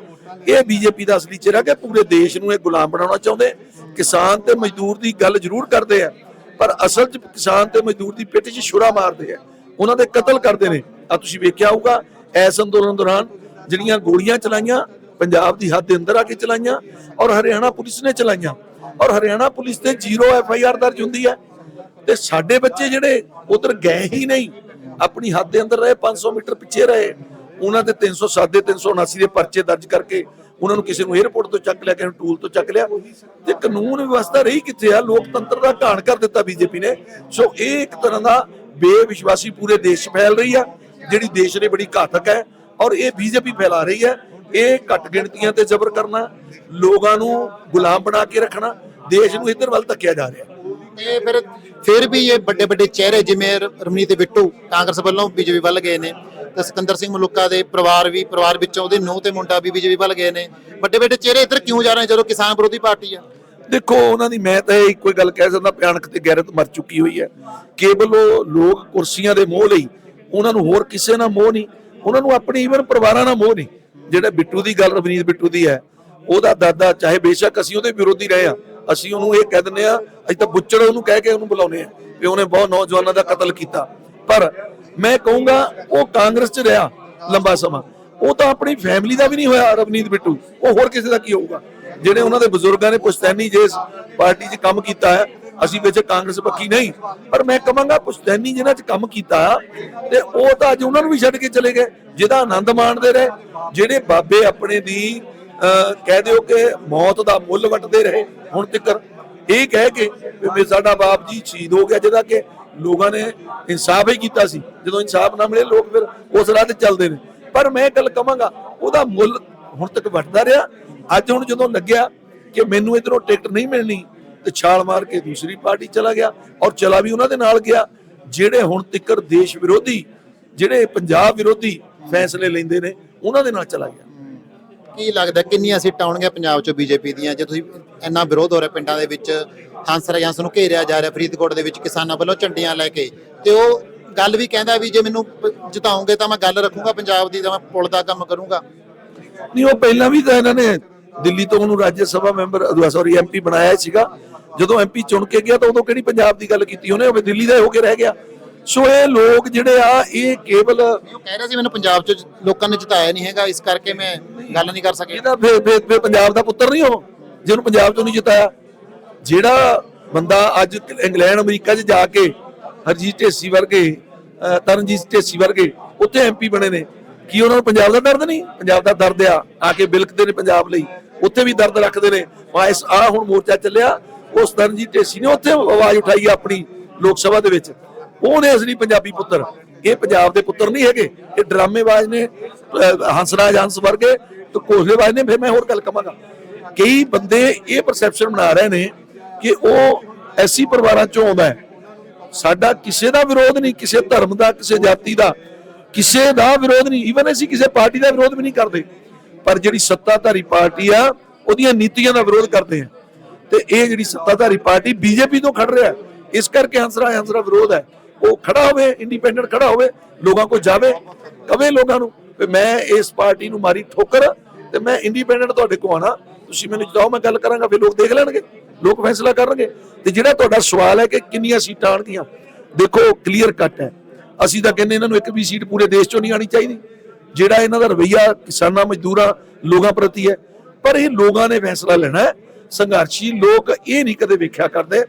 ਇਹ ਬੀਜੇਪੀ ਦਾ ਅਸਲੀ ਚਿਹਰਾ ਕਿ ਪੂਰੇ ਦੇਸ਼ ਨੂੰ ਇਹ ਗੁਲਾਮ ਬਣਾਉਣਾ ਚਾਹੁੰਦੇ। ਕਿਸਾਨ ਤੇ ਮਜ਼ਦੂਰ ਦੀ ਗੱਲ ਜ਼ਰੂਰ ਕਰਦੇ ਆ, ਪਰ ਅਸਲ 'ਚ ਕਿਸਾਨ ਤੇ ਮਜ਼ਦੂਰ ਦੀ ਪਿੱਠ 'ਚ ਛੁਰਾ ਮਾਰਦੇ ਆ। ਉਹਨਾਂ ਦੇ ਕਤਲ ਕਰਦੇ ਨੇ। ਆ ਤੁਸੀਂ ਵੇਖਿਆ ਹੋਊਗਾ, ਐਸ ਅੰਦੋਲਨ ਦੌਰਾਨ ਜਿਹੜੀਆਂ ਗੋਲੀਆਂ ਚਲਾਈਆਂ, ਪੰਜਾਬ ਦੀ ਹੱਦ ਦੇ ਅੰਦਰ ਆ ਕੇ ਚਲਾਈਆਂ ਔਰ ਹਰਿਆਣਾ ਪੁਲਿਸ ਨੇ ਚਲਾਈਆਂ। ਔਰ ਹਰਿਆਣਾ ਪੁਲਿਸ ਤੇ ਜ਼ੀਰੋ ਐਫ ਆਈ ਆਰ ਦਰਜ ਹੁੰਦੀ ਹੈ ਤੇ ਸਾਡੇ ਬੱਚੇ ਜਿਹੜੇ ਉਧਰ ਗਏ ਹੀ ਨਹੀਂ। ਆਪਣੀ ਹੱਦ ਦੇ ਅੰਦਰ ਰਹੇ 500 ਮੀਟਰ ਪਿੱਛੇ ਰਹੇ। ਉਹਨਾਂ ਤੇ 307 ਦੇ 379 ਦੇ ਪਰਚੇ ਦਰਜ ਕਰਕੇ ਉਹਨਾਂ ਨੂੰ ਕਿਸੇ ਨੂੰ 에ਅਰਪੋਰਟ ਤੋਂ ਚੱਕ ਲਿਆ, ਕਿਸੇ ਨੂੰ ਟੂਲ ਤੋਂ ਚੱਕ ਲਿਆ। ਤੇ ਕਾਨੂੰਨ ਵਿਵਸਥਾ ਰਹੀ ਕਿੱਥੇ ਆ? ਲੋਕਤੰਤਰ ਦਾ ਘਾਣ ਕਰ ਦਿੱਤਾ ਬੀਜੇਪੀ ਨੇ। ਸੋ ਇਹ ਇੱਕ ਤਰ੍ਹਾਂ ਦਾ ਬੇਵਿਸ਼ਵਾਸੀ ਪੂਰੇ ਦੇਸ਼ 'ਚ ਫੈਲ ਰਹੀ ਆ, ਜਿਹੜੀ ਦੇਸ਼ ਲਈ ਬੜੀ ਘਾਤਕ ਹੈ ਔਰ ਇਹ ਬੀਜੇਪੀ ਫੈਲਾ ਰਹੀ ਹੈ। ਇਹ ਘੱਟ ਗਿਣਤੀਆਂ ਤੇ ਜ਼ਬਰ ਕਰਨਾ, ਲੋਕਾਂ ਨੂੰ ਗੁਲਾਮ ਬਣਾ ਕੇ ਰੱਖਣਾ, ਦੇਸ਼ ਨੂੰ ਇੱਧਰ ਵੱਲ ਧੱਕਿਆ ਜਾ ਰਿਹਾ। ਤੇ ਫਿਰ ਫਿਰ ਵੀ ਇਹ ਵੱਡੇ ਵੱਡੇ ਚਿਹਰੇ ਜਿਵੇਂ ਰਮਨੀਤ ਬਿੱਟੂ ਕਾਂਗਰਸ ਵੱਲੋਂ ਬੀਜੇਪੀ ਵੱਲ ਗਏ ਨੇ, ਤੇ ਸਿਕੰਦਰ ਸਿੰਘ ਮਲੂਕਾ ਦੇ ਪਰਿਵਾਰ ਵੀ, ਪਰਿਵਾਰ ਵਿੱਚੋਂ ਉਹਦੇ ਨੂੰਹ ਤੇ ਮੁੰਡਾ ਵੀ ਬੀਜੇਪੀ ਵੱਲ ਗਏ ਨੇ। ਵੱਡੇ ਵੱਡੇ ਚਿਹਰੇ ਇੱਧਰ ਕਿਉਂ ਜਾ ਰਹੇ ਜਦੋਂ ਕਿਸਾਨ ਵਿਰੋਧੀ ਪਾਰਟੀ ਆ? ਦੇਖੋ, ਉਹਨਾਂ ਦੀ ਮੈਂ ਤਾਂ ਇਹ ਇੱਕੋ ਹੀ ਗੱਲ ਕਹਿ ਸਕਦਾ, ਭਿਆਨਕ ਤੇ ਗੈਰਤ ਮਰ ਚੁੱਕੀ ਹੋਈ ਹੈ। ਕੇਵਲ ਉਹ ਲੋਕ ਕੁਰਸੀਆਂ ਦੇ ਮੋਹ ਲਈ, ਉਹਨਾਂ ਨੂੰ ਹੋਰ ਕਿਸੇ ਨਾਲ ਮੋਹ ਨਹੀਂ, ਉਹਨਾਂ ਨੂੰ ਆਪਣੀ ਈਵਨ ਪਰਿਵਾਰਾਂ ਨਾਲ ਮੋਹ ਨਹੀਂ। ਜਿਹੜਾ ਬਿੱਟੂ ਦੀ ਗੱਲ, ਰਵਨੀਤ ਬਿੱਟੂ ਦੀ ਹੈ ਉਹਦਾ ਦਾਦਾ, ਚਾਹੇ ਬੇਸ਼ੱਕ ਅਸੀਂ ਉਹਦੇ ਵਿਰੋਧੀ ਰਹੇ ਆ ਅਸੀਂ ਉਹਨੂੰ ਇਹ ਕਹਿ ਦਿੰਦੇ ਆ ਅਸੀਂ ਤਾਂ ਬੁੱਚੜ ਉਹਨੂੰ ਕਹਿ ਕੇ ਉਹਨੂੰ ਬੁਲਾਉਨੇ ਆ ਵੀ ਉਹਨੇ ਬਹੁਤ ਨੌਜਵਾਨਾਂ ਦਾ ਕਤਲ ਕੀਤਾ। ਪਰ ਮੈਂ ਕਹੂੰਗਾ, ਉਹ ਕਾਂਗਰਸ 'ਚ ਰਿਹਾ ਲੰਬਾ ਸਮਾਂ। ਉਹ ਤਾਂ ਆਪਣੀ ਫੈਮਿਲੀ ਦਾ ਵੀ ਨਹੀਂ ਹੋਇਆ, ਰਵਨੀਤ ਬਿੱਟੂ। ਉਹ ਹੋਰ ਕਿਸੇ ਦਾ ਕੀ ਹੋਊਗਾ? ਜਿਹੜੇ ਉਹਨਾਂ ਦੇ ਬਜ਼ੁਰਗਾਂ ਨੇ ਪੁਸ਼ਤੈਨੀ ਜਿਸ ਪਾਰਟੀ 'ਚ ਕੰਮ ਕੀਤਾ ਹੈ, ਅਸੀਂ ਵਿੱਚ ਕਾਂਗਰਸ ਪੱਖੀ ਨਹੀਂ। ਪਰ ਮੈਂ ਕਹਾਂਗਾ, ਪੁਸ਼ਤੈਨੀ ਜਿਨ੍ਹਾਂ 'ਚ ਕੰਮ ਕੀਤਾ ਤੇ ਉਹ ਤਾਂ ਅੱਜ ਉਹਨਾਂ ਨੂੰ ਵੀ ਛੱਡ ਕੇ ਚਲੇ ਗਏ, ਜਿਹਦਾ ਆਨੰਦ ਮਾਣਦੇ ਰਹੇ। ਜਿਹੜੇ ਬਾਬੇ ਆਪਣੇ ਦੀ ਕਹਿ ਦਿਓ ਕਿ ਮੌਤ ਦਾ ਮੁੱਲ ਵੱਟਦੇ ਰਹੇ। ਹੁਣ ਤੱਕ ਇਹ ਕਹਿ ਕੇ ਵੀ ਸਾਡਾ ਬਾਪ ਜੀ ਸ਼ਹੀਦ ਹੋ ਗਿਆ, ਜਿਹਦਾ ਕਿ ਲੋਕਾਂ ਨੇ ਇਨਸਾਫ ਹੀ ਕੀਤਾ ਸੀ। ਜਦੋਂ ਇਨਸਾਫ ਨਾ ਮਿਲੇ, ਲੋਕ ਫਿਰ ਉਸ ਰਾਹ ਤੇ ਚੱਲਦੇ ਨੇ। ਪਰ ਮੈਂ ਗੱਲ ਕਵਾਂਗਾ ਉਹਦਾ ਮੁੱਲ ਹੁਣ ਤੱਕ ਵੱਟਦਾ ਰਿਹਾ। ਅੱਜ ਹੁਣ ਜਦੋਂ ਲੱਗਿਆ ਕਿ ਮੈਨੂੰ ਇਧਰੋਂ ਟਿਕਟ ਨਹੀਂ ਮਿਲਣੀ, ਤੇ ਛਾਲ ਮਾਰ ਕੇ ਦੂਸਰੀ ਪਾਰਟੀ ਚਲਾ ਗਿਆ ਔਰ ਚਲਾ ਵੀ ਉਹਨਾਂ ਦੇ ਨਾਲ ਗਿਆ, ਜਿਹੜੇ ਹੁਣ ਤੱਕ ਦੇਸ਼ ਵਿਰੋਧੀ, ਜਿਹੜੇ ਪੰਜਾਬ ਵਿਰੋਧੀ ਫੈਸਲੇ ਲੈਂਦੇ ਨੇ, ਉਹਨਾਂ ਦੇ ਨਾਲ ਚਲਾ ਗਿਆ। ਕੀ ਲੱਗਦਾ ਕਿੰਨੀਆਂ ਸੀਟਾਂ ਆਉਣਗੀਆਂ ਪੰਜਾਬ ਚੋਂ ਬੀਜੇਪੀ ਦੀਆਂ? ਜੇ ਤੁਸੀਂ ਇੰਨਾ ਵਿਰੋਧ ਹੋ ਰਿਹਾ ਪਿੰਡਾਂ ਦੇ ਵਿੱਚ, ਹੰਸ ਰਾਜਹੰਸ ਨੂੰ ਘੇਰਿਆ ਜਾ ਰਿਹਾ ਫਰੀਦਕੋਟ ਦੇ ਵਿੱਚ ਕਿਸਾਨਾਂ ਵੱਲੋਂ ਝੰਡੀਆਂ ਲੈ ਕੇ। ਤੇ ਉਹ ਗੱਲ ਵੀ ਕਹਿੰਦਾ ਵੀ ਜੇ ਮੈਨੂੰ ਜਿਤਾਉਂਗੇ ਤਾਂ ਮੈਂ ਗੱਲ ਰੱਖੂੰਗਾ ਪੰਜਾਬ ਦੀ, ਤਾਂ ਮੈਂ ਪੁਲ ਦਾ ਕੰਮ ਕਰੂੰਗਾ। ਨਹੀਂ, ਉਹ ਪਹਿਲਾਂ ਵੀ ਤਾਂ ਇਹਨਾਂ ਨੇ ਦਿੱਲੀ ਤੋਂ ਉਹਨੂੰ Raj Sabha member sorry MP ਬਣਾਇਆ ਸੀਗਾ। ਜਦੋਂ ਐਮਪੀ ਚੁਣ ਕੇ ਗਿਆ ਤਾਂ ਉਦੋਂ ਕਿਹੜੀ ਪੰਜਾਬ ਦੀ ਗੱਲ ਕੀਤੀ? ਉਹਨੇ, ਉਹ ਦਿੱਲੀ ਦਾ ਹੋ ਕੇ ਰਹਿ ਗਿਆ। ਸੋ ਇਹ ਲੋਕ ਜਿਹੜੇ ਆ ਇਹ ਕੇਵਲ ਉਹ ਕਹਿ ਰਿਹਾ ਸੀ ਮੈਨੂੰ ਪੰਜਾਬ ਚ ਲੋਕਾਂ ਨੇ ਜਿਤਾਇਆ ਨਹੀਂ ਹੈਗਾ ਇਸ ਕਰਕੇ ਮੈਂ ਗੱਲ ਨਹੀਂ ਕਰ ਸਕਿਆ। ਇਹਦਾ ਫੇ ਫੇ ਫੇ ਪੰਜਾਬ ਦਾ ਪੁੱਤਰ ਨਹੀਂ ਉਹ ਜਿਹਨੂੰ ਪੰਜਾਬ ਤੋਂ ਨਹੀਂ ਜਿਤਾਇਆ। ਜਿਹੜਾ ਬੰਦਾ ਅੱਜ ਇੰਗਲੈਂਡ ਅਮਰੀਕਾ 'ਚ ਜਾ ਕੇ ਹਰਜੀਤ ਢੇਸੀ ਵਰਗੇ ਅਹ ਤਰਨਜੀਤ ਢੇਸੀ ਵਰਗੇ ਉੱਥੇ ਐਮਪੀ ਬਣੇ ਨੇ। ਕੀ ਉਹਨਾਂ ਨੂੰ ਪੰਜਾਬ ਦਾ ਦਰਦ ਨਹੀਂ? ਪੰਜਾਬ ਦਾ ਦਰਦ ਆ ਆ ਕੇ ਬਿਲਕਦੇ ਨੇ ਪੰਜਾਬ ਲਈ। ਉੱਥੇ ਵੀ ਦਰਦ ਰੱਖਦੇ ਨੇ। ਆ ਇਸ ਆ ਹੁਣ ਮੋਰਚਾ ਚੱਲਿਆ ਉਸ ਤਰਨਜੀਤ ਢੇਸੀ ਨੇ ਉੱਥੇ ਆਵਾਜ਼ ਉਠਾਈ ਆ ਆਪਣੀ ਲੋਕ ਸਭਾ ਦੇ ਵਿੱਚ। ਉਹ ਨੇ ਅਸਲੀ ਪੰਜਾਬੀ ਪੁੱਤਰ। ਇਹ ਪੰਜਾਬ ਦੇ ਪੁੱਤਰ ਨਹੀਂ ਹੈਗੇ। ਇਹ ਡਰਾਮੇਬਾਜ਼ ਨੇ, ਅਹ, ਹੰਸਰਾਜ ਹੰਸ ਵਰਗੇ ਤੇ ਕੋਸਲੇਬਾਜ਼ ਨੇ, ਫਿਰ ਮੈਂ ਹੋਰ ਗੱਲ ਕਵਾਂਗਾ। ਕਈ ਬੰਦੇ ਇਹ ਪਰਸੈਪਸ਼ਨ ਬਣਾ ਰਹੇ ਨੇ ਕਿ ਉਹ ਐਸੀ ਪਰਿਵਾਰਾਂ ਚੋਂ ਆਉਂਦਾ ਹੈ। ਸਾਡਾ ਕਿਸੇ ਦਾ ਵਿਰੋਧ ਨਹੀਂ, ਕਿਸੇ ਧਰਮ ਦਾ, ਕਿਸੇ ਜਾਤੀ ਦਾ, ਕਿਸੇ ਦਾ ਵਿਰੋਧ ਨਹੀਂ। ਈਵਨ ਅਸੀਂ ਕਿਸੇ ਪਾਰਟੀ ਦਾ ਵਿਰੋਧ ਵੀ ਨਹੀਂ ਕਰਦੇ। ਪਰ ਜਿਹੜੀ ਸੱਤਾਧਾਰੀ ਪਾਰਟੀ ਆ, ਉਹਦੀਆਂ ਨੀਤੀਆਂ ਦਾ ਵਿਰੋਧ ਕਰਦੇ ਆ। ਤੇ ਇਹ ਜਿਹੜੀ ਸੱਤਾਧਾਰੀ ਪਾਰਟੀ ਬੀਜੇਪੀ ਤੋਂ ਖੜ ਰਿਹਾ ਇਸ ਕਰਕੇ ਹੰਸਰਾ ਹੰਸਰਾ ਵਿਰੋਧ ਹੈ। ਉਹ ਖੜਾ ਹੋਵੇ ਇੰਡੀਪੈਂਡੈਂਟ ਖੜਾ ਹੋਵੇ, ਲੋਕਾਂ ਕੋਲ ਜਾਵੇ, ਕਵੇ ਲੋਕਾਂ ਨੂੰ ਵੀ ਮੈਂ ਇਸ ਪਾਰਟੀ ਨੂੰ ਮਾਰੀ ਠੋਕਰ ਤੇ ਮੈਂ ਇੰਡੀਪੈਂਡੈਂਟ ਤੁਹਾਡੇ ਕੋਲ ਆਣਾ ਤੁਸੀਂ ਮੈਨੂੰ ਜਿਤਾਓ ਮੈਂ ਗੱਲ ਕਰਾਂਗਾ, ਫਿਰ ਲੋਕ ਦੇਖ ਲੈਣਗੇ, ਲੋਕ ਫੈਸਲਾ ਕਰਨਗੇ। ਤੇ ਜਿਹੜਾ ਤੁਹਾਡਾ ਸਵਾਲ ਹੈ ਕਿ ਕਿੰਨੀਆਂ ਸੀਟਾਂ ਆਣਗੀਆਂ ਦੇਖੋ ਕਲੀਅਰ ਕੱਟ ਹੈ। ਅਸੀਂ ਤਾਂ ਕਹਿੰਦੇ ਇਹਨਾਂ ਨੂੰ ਇੱਕ ਵੀ ਸੀਟ ਪੂਰੇ ਦੇਸ਼ ਚੋਂ ਨਹੀਂ ਆਣੀ ਚਾਹੀਦੀ। ਜਿਹੜਾ ਇਹਨਾਂ ਦਾ ਰਵਈਆ ਕਿਸਾਨਾਂ, ਮਜ਼ਦੂਰਾਂ, ਲੋਕਾਂ ਪ੍ਰਤੀ ਹੈ, ਪਰ ਇਹ ਲੋਕਾਂ ਨੇ ਫੈਸਲਾ ਲੈਣਾ ਹੈ। ਸੰਘਰਸ਼ੀ ਲੋਕ ਇਹ ਨਹੀਂ ਕਦੇ ਵੇਖਿਆ ਕਰਦੇ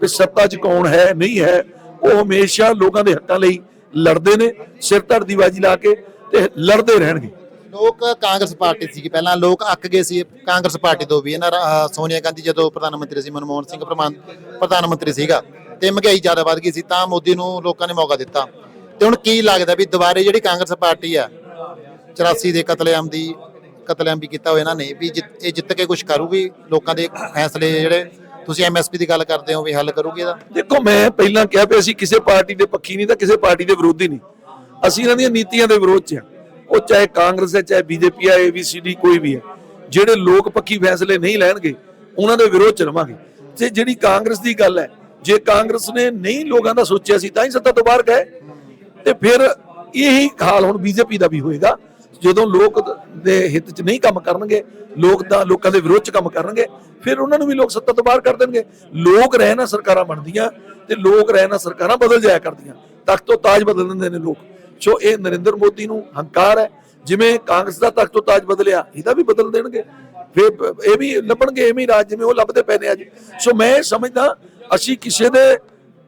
ਵੀ ਸੱਤਾ 'ਚ ਕੌਣ ਹੈ, ਨਹੀਂ ਹੈ। ਉਹ ਹਮੇਸ਼ਾ ਲੋਕਾਂ ਦੇ ਹੱਕਾਂ ਲਈ ਲੜਦੇ ਨੇ, ਸਿਰ ਧੜ ਦੀ ਬਾਜੀ ਲਾ ਕੇ ਤੇ ਲੜਦੇ ਰਹਿਣਗੇ। ਲੋਕ ਕਾਂਗਰਸ ਪਾਰਟੀ ਸੀ ਪਹਿਲਾਂ ਲੋਕ ਅੱਕ ਗਏ ਸੀ ਕਾਂਗਰਸ ਪਾਰਟੀ ਤੋਂ ਵੀ। ਇਹਨਾਂ ਸੋਨੀਆ ਗਾਂਧੀ ਜਦੋਂ ਪ੍ਰਧਾਨ ਮੰਤਰੀ ਸੀ, ਮਨਮੋਹਨ ਸਿੰਘ ਪ੍ਰਧਾਨ ਮੰਤਰੀ ਸੀਗਾ ਤੇ ਮਹਿੰਗਾਈ ਜ਼ਿਆਦਾ ਵੱਧ ਗਈ ਸੀ, ਤਾਂ ਮੋਦੀ ਨੂੰ ਲੋਕਾਂ ਨੇ ਮੌਕਾ ਦਿੱਤਾ। ਤੇ ਹੁਣ ਕੀ ਲੱਗਦਾ ਵੀ ਦੁਬਾਰੇ ਜਿਹੜੀ ਕਾਂਗਰਸ ਪਾਰਟੀ ਆ 84 ਦੇ ਕਤਲੇਆਮ ਦੀ ਕਤਲੇਆਮ ਵੀ ਕੀਤਾ ਹੋਇਆ ਇਹਨਾਂ ਨੇ, ਵੀ ਜਿੱਤ- ਇਹ ਜਿੱਤ ਕੇ ਕੁਝ ਕਰੂਗੀ? ਲੋਕਾਂ ਦੇ ਫੈਸਲੇ ਜਿਹੜੇ ਤੁਸੀਂ ਐਮਐਸਪੀ ਦੀ ਗੱਲ ਕਰਦੇ ਹੋ ਵੀ ਹੱਲ ਕਰੂਗੀ ਇਹਦਾ? ਦੇਖੋ, ਮੈਂ ਪਹਿਲਾਂ ਕਿਹਾ ਵੀ ਅਸੀਂ ਕਿਸੇ ਪਾਰਟੀ ਦੇ ਪੱਖੀ ਨਹੀਂ ਤਾਂ ਕਿਸੇ ਪਾਰਟੀ ਦੇ ਵਿਰੋਧੀ ਨਹੀਂ। ਅਸੀਂ ਇਹਨਾਂ ਦੀਆਂ ਨੀਤੀਆਂ ਦੇ ਵਿਰੋਧ 'ਚ ਆ ਉਹ ਚਾਹੇ ਕਾਂਗਰਸ ਹੈ, ਚਾਹੇ ਬੀਜੇਪੀ ਹੈ ਏਬੀਸੀਡੀ ਕੋਈ ਵੀ ਹੈ, ਜਿਹੜੇ ਲੋਕ ਪੱਖੀ ਫੈਸਲੇ ਨਹੀਂ ਲੈਣਗੇ, ਉਹਨਾਂ ਦੇ ਵਿਰੋਧ 'ਚ ਰਵਾਂਗੇ। ਤੇ ਜਿਹੜੀ ਕਾਂਗਰਸ ਦੀ ਗੱਲ ਹੈ, ਜੇ ਕਾਂਗਰਸ ਨੇ ਨਹੀਂ ਲੋਕਾਂ ਦਾ ਸੋਚਿਆ ਸੀ ਤਾਂ ਹੀ ਸੱਤਾ ਤੋਂ ਬਾਹਰ ਗਏ। ਤੇ ਫਿਰ ਇਹੀ ਹਾਲ ਹੁਣ ਬੀਜੇਪੀ ਦਾ ਵੀ ਹੋਏਗਾ। ਜਦੋਂ ਲੋਕ ਦੇ ਹਿੱਤ 'ਚ ਨਹੀਂ ਕੰਮ ਕਰਨਗੇ, ਲੋਕ ਦਾ ਲੋਕਾਂ ਦੇ ਵਿਰੋਧ 'ਚ ਕੰਮ ਕਰਨਗੇ, ਫਿਰ ਉਹਨਾਂ ਨੂੰ ਵੀ ਲੋਕ ਸੱਤਾ ਤੋਂ ਬਾਹਰ ਕਰ ਦੇਣਗੇ। ਲੋਕ ਰਹਿ ਨਾ ਸਰਕਾਰਾਂ ਬਣਦੀਆਂ ਤੇ ਲੋਕ ਰਹਿ ਨਾ ਸਰਕਾਰਾਂ ਬਦਲ ਜਾਇਆ ਕਰਦੀਆਂ। ਤਖਤ ਤੋਂ ਤਾਜ ਬਦਲ ਦਿੰਦੇ ਨੇ ਲੋਕ। ਸੋ ਇਹ ਨਰਿੰਦਰ ਮੋਦੀ ਨੂੰ ਹੰਕਾਰ ਹੈ। ਜਿਵੇਂ ਕਾਂਗਰਸ ਦਾ ਤਖਤ ਤੋਂ ਤਾਜ ਬਦਲਿਆ, ਇਹਦਾ ਵੀ ਬਦਲ ਦੇਣਗੇ। ਫਿਰ ਇਹ ਵੀ ਲੱਭਣਗੇ ਐਵੇਂ ਰਾਜ ਜਿਵੇਂ ਉਹ ਲੱਭਦੇ ਪਏ ਨੇ ਅੱਜ। ਸੋ ਮੈਂ ਇਹ ਸਮਝਦਾ, ਅਸੀਂ ਕਿਸੇ ਦੇ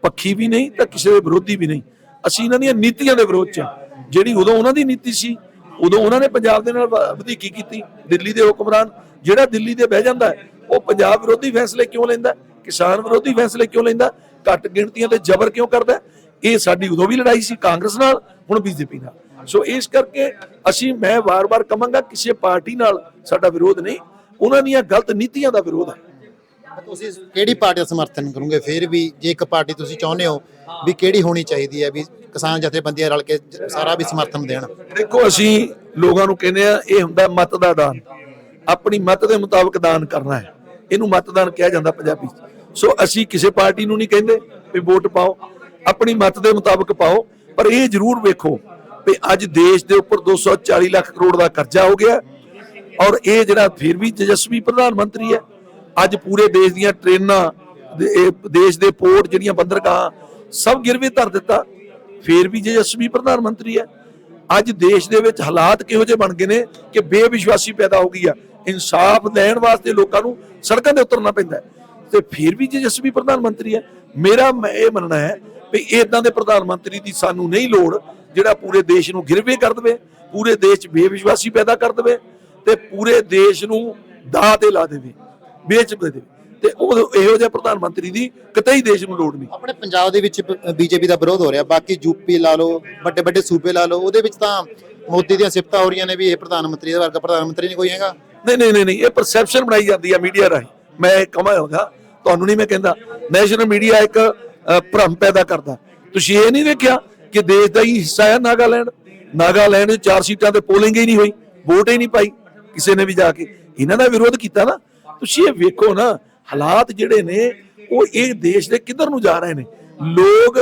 ਪੱਖੀ ਵੀ ਨਹੀਂ ਤਾਂ ਕਿਸੇ ਦੇ ਵਿਰੋਧੀ ਵੀ ਨਹੀਂ। ਅਸੀਂ ਇਹਨਾਂ ਦੀਆਂ ਨੀਤੀਆਂ ਦੇ ਵਿਰੋਧ ਚ ਜਿਹੜੀ ਉਦੋਂ ਉਹਨਾਂ ਦੀ ਨੀਤੀ ਸੀ ਉਦੋਂ ਉਹਨਾਂ ਨੇ ਪੰਜਾਬ ਦੇ ਨਾਲ ਵ- ਵਧੀਕੀ ਕੀਤੀ, ਦਿੱਲੀ ਦੇ ਹੁਕਮਰਾਨ, ਜਿਹੜਾ ਦਿੱਲੀ ਦੇ ਬਹਿ ਜਾਂਦਾ ਉਹ ਪੰਜਾਬ ਵਿਰੋਧੀ ਫੈਸਲੇ ਕਿਉਂ ਲੈਂਦਾ ਕਿਸਾਨ ਵਿਰੋਧੀ ਫੈਸਲੇ ਕਿਉਂ ਲੈਂਦਾ ਘੱਟ ਗਿਣਤੀਆਂ ਤੇ ਜ਼ਬਰ ਕਿਉਂ ਕਰਦਾ ਇਹ ਸਾਡੀ ਉਦੋਂ ਵੀ ਲੜਾਈ ਸੀ, ਕਾਂਗਰਸ ਨਾਲ, ਹੁਣ ਬੀਜੇਪੀ ਨਾਲ। ਸੋ ਇਸ ਕਰਕੇ ਅਸੀਂ, ਮੈਂ ਵਾਰ-ਵਾਰ ਕਹਾਂਗਾ, ਕਿਸੇ ਪਾਰਟੀ ਨਾਲ ਸਾਡਾ ਵਿਰੋਧ ਨਹੀਂ। ਉਹਨਾਂ ਦੀਆਂ ਗਲਤ ਨੀਤੀਆਂ ਦਾ ਵਿਰੋਧ ਹੈ। ਤੁਸੀਂ ਕਿਹੜੀ ਪਾਰਟੀ ਦਾ ਸਮਰਥਨ ਕਰੋਗੇ? ਫਿਰ ਵੀ ਜੇ ਇੱਕ ਪਾਰਟੀ ਤੁਸੀਂ ਚਾਹੁੰਦੇ ਹੋ ਵੀ ਕਿਹੜੀ ਹੋਣੀ ਚਾਹੀਦੀ ਹੈ, ਵੀ ਕਿਸਾਨ ਜਥੇਬੰਦੀਆਂ ਰਲ ਕੇ ਸਾਰਾ ਵੀ ਸਮਰਥਨ ਦੇਣ? ਦੇਖੋ, ਅਸੀਂ ਲੋਕਾਂ ਨੂੰ ਕਹਿੰਦੇ ਆ ਇਹ ਹੁੰਦਾ ਮਤ ਦਾ ਦਾਨ। ਆਪਣੀ ਮਤ ਦੇ ਮੁਤਾਬਕ ਦਾਨ ਕਰਨਾ ਹੈ। ਇਹਨੂੰ ਮਤਦਾਨ ਕਿਹਾ ਜਾਂਦਾ ਪੰਜਾਬੀ ਸੋ ਅਸੀਂ ਕਿਸੇ ਪਾਰਟੀ ਨੂੰ ਨਹੀਂ ਕਹਿੰਦੇ ਵੀ ਵੋਟ ਪਾਓ। ਆਪਣੀ ਮਤ ਦੇ ਮੁਤਾਬਕ ਪਾਓ। ਪਰ ਇਹ ਜ਼ਰੂਰ ਵੇਖੋ ਵੀ ਅੱਜ ਦੇਸ਼ ਦੇ ਉੱਪਰ 240 ਲੱਖ ਕਰੋੜ ਦਾ ਕਰਜ਼ਾ ਹੋ ਗਿਆ। ਔਰ ਇਹ ਜਿਹੜਾ ਫਿਰ ਵੀ ਤੇਜਸਵੀ ਪ੍ਰਧਾਨ ਮੰਤਰੀ ਹੈ ਅੱਜ ਪੂਰੇ ਦੇਸ਼ ਦੀਆਂ ਟ੍ਰੇਨਾਂ ਦੇਸ਼ ਦੇ ਪੋਰਟ ਜਿਹੜੀਆਂ ਬੰਦਰਗਾਹਾਂ ਸਭ ਗਿਰਵੇ ਧਰ ਦਿੱਤਾ। ਫਿਰ ਵੀ ਤੇਜਸਵੀ ਪ੍ਰਧਾਨ ਮੰਤਰੀ ਹੈ, ਅੱਜ ਦੇਸ਼ ਦੇ ਵਿੱਚ ਹਾਲਾਤ ਕਿਹੋ ਜਿਹੇ ਬਣ ਗਏ ਨੇ ਕਿ ਬੇਵਿਸ਼ਵਾਸੀ ਪੈਦਾ ਹੋ ਗਈ ਆ। ਇਨਸਾਫ ਲੈਣ ਵਾਸਤੇ ਲੋਕਾਂ ਨੂੰ ਸੜਕਾਂ ਤੇ ਉਤਰਨਾ ਪੈਂਦਾ ਹੈ। ਤੇ ਫਿਰ ਵੀ ਤੇਜਸਵੀ ਪ੍ਰਧਾਨ ਮੰਤਰੀ ਹੈ, ਮੇਰਾ ਮੈਂ ਇਹ ਮੰਨਣਾ ਹੈ ਵੀ ਇਦਾਂ ਦੇ ਪ੍ਰਧਾਨ ਮੰਤਰੀ ਦੀ ਸਾਨੂੰ ਨਹੀਂ ਲੋੜ ਜਿਹੜਾ ਪੂਰੇ ਦੇਸ਼ ਨੂੰ ਗਿਰਵੇ ਕਰ ਦੇਵੇ, ਪੂਰੇ ਦੇਸ਼ 'ਚ ਬੇਵਿਸ਼ਵਾਸੀ ਪੈਦਾ ਕਰ ਦੇਵੇ ਤੇ ਪੂਰੇ ਦੇਸ਼ ਨੂੰ ਦਾਅ ਤੇ ਲਾ ਦੇਵੇ। ਵੇਚ ਦੇਵੇ ਤੇ ਉਹ ਇਹੋ ਜਿਹੇ ਪ੍ਰਧਾਨ ਮੰਤਰੀ ਦੀ ਕਿਤੇ ਦੇਸ਼ ਨੂੰ ਲੋੜ ਨਹੀਂ। ਆਪਣੇ ਪੰਜਾਬ ਦੇ ਵਿੱਚ ਬੀਜੇਪੀ ਦਾ ਵਿਰੋਧ ਹੋ ਰਿਹਾ। ਬਾਕੀ ਯੂਪੀ ਲਾ ਲਓ ਵੱਡੇ ਵੱਡੇ ਸੂਬੇ ਲਾ ਲਓ ਉਹਦੇ ਵਿੱਚ ਤਾਂ ਮੋਦੀ ਦੀਆਂ ਸਿਫਤਾਂ ਹੋ ਰਹੀਆਂ ਨੇ ਵੀ ਇਹ ਪ੍ਰਧਾਨ ਮੰਤਰੀ ਦਾ ਵਰਗਾ ਪ੍ਰਧਾਨ ਮੰਤਰੀ ਨਹੀਂ ਕੋਈ ਹੈਗਾ। ਨਹੀਂ ਨਹੀਂ ਨਹੀਂ ਇਹ ਪਰਸੈਪਸ਼ਨ ਬਣਾਈ ਜਾਂਦੀ ਆ ਮੀਡੀਆ ਰਾਹੀਂ। ਮੈਂ ਇਹ ਕਹਾਂਗਾ ਤੁਹਾਨੂੰ ਨਹੀਂ ਮੈਂ ਕਹਿੰਦਾ। ਨੈਸ਼ਨਲ ਮੀਡੀਆ ਇੱਕ ਭਰਮ ਪੈਦਾ ਕਰਦਾ। ਤੁਸੀਂ ਇਹ ਨਹੀਂ ਵੇਖਿਆ ਕਿ ਦੇਸ਼ ਦਾ ਹੀ ਹਿੱਸਾ ਹੈ ਨਾਗਾਲੈਂਡ? ਨਾਗਾਲੈਂਡ ਚਾਰ ਸੀਟਾਂ ਤੇ ਪੋਲਿੰਗ ਹੀ ਨਹੀਂ ਹੋਈ ਵੋਟ ਹੀ ਨਹੀਂ ਪਾਈ ਕਿਸੇ ਨੇ ਵੀ ਜਾ ਕੇ। ਇਹਨਾਂ ਦਾ ਵਿਰੋਧ ਕੀਤਾ ਨਾ ਤੁਸੀਂ ਇਹ ਵੇਖੋ ਨਾ, ਹਾਲਾਤ ਜਿਹੜੇ ਨੇ, ਉਹ ਇਹ ਦੇਸ਼ ਦੇ ਕਿੱਧਰ ਨੂੰ ਜਾ ਰਹੇ ਨੇ? ਲੋਕ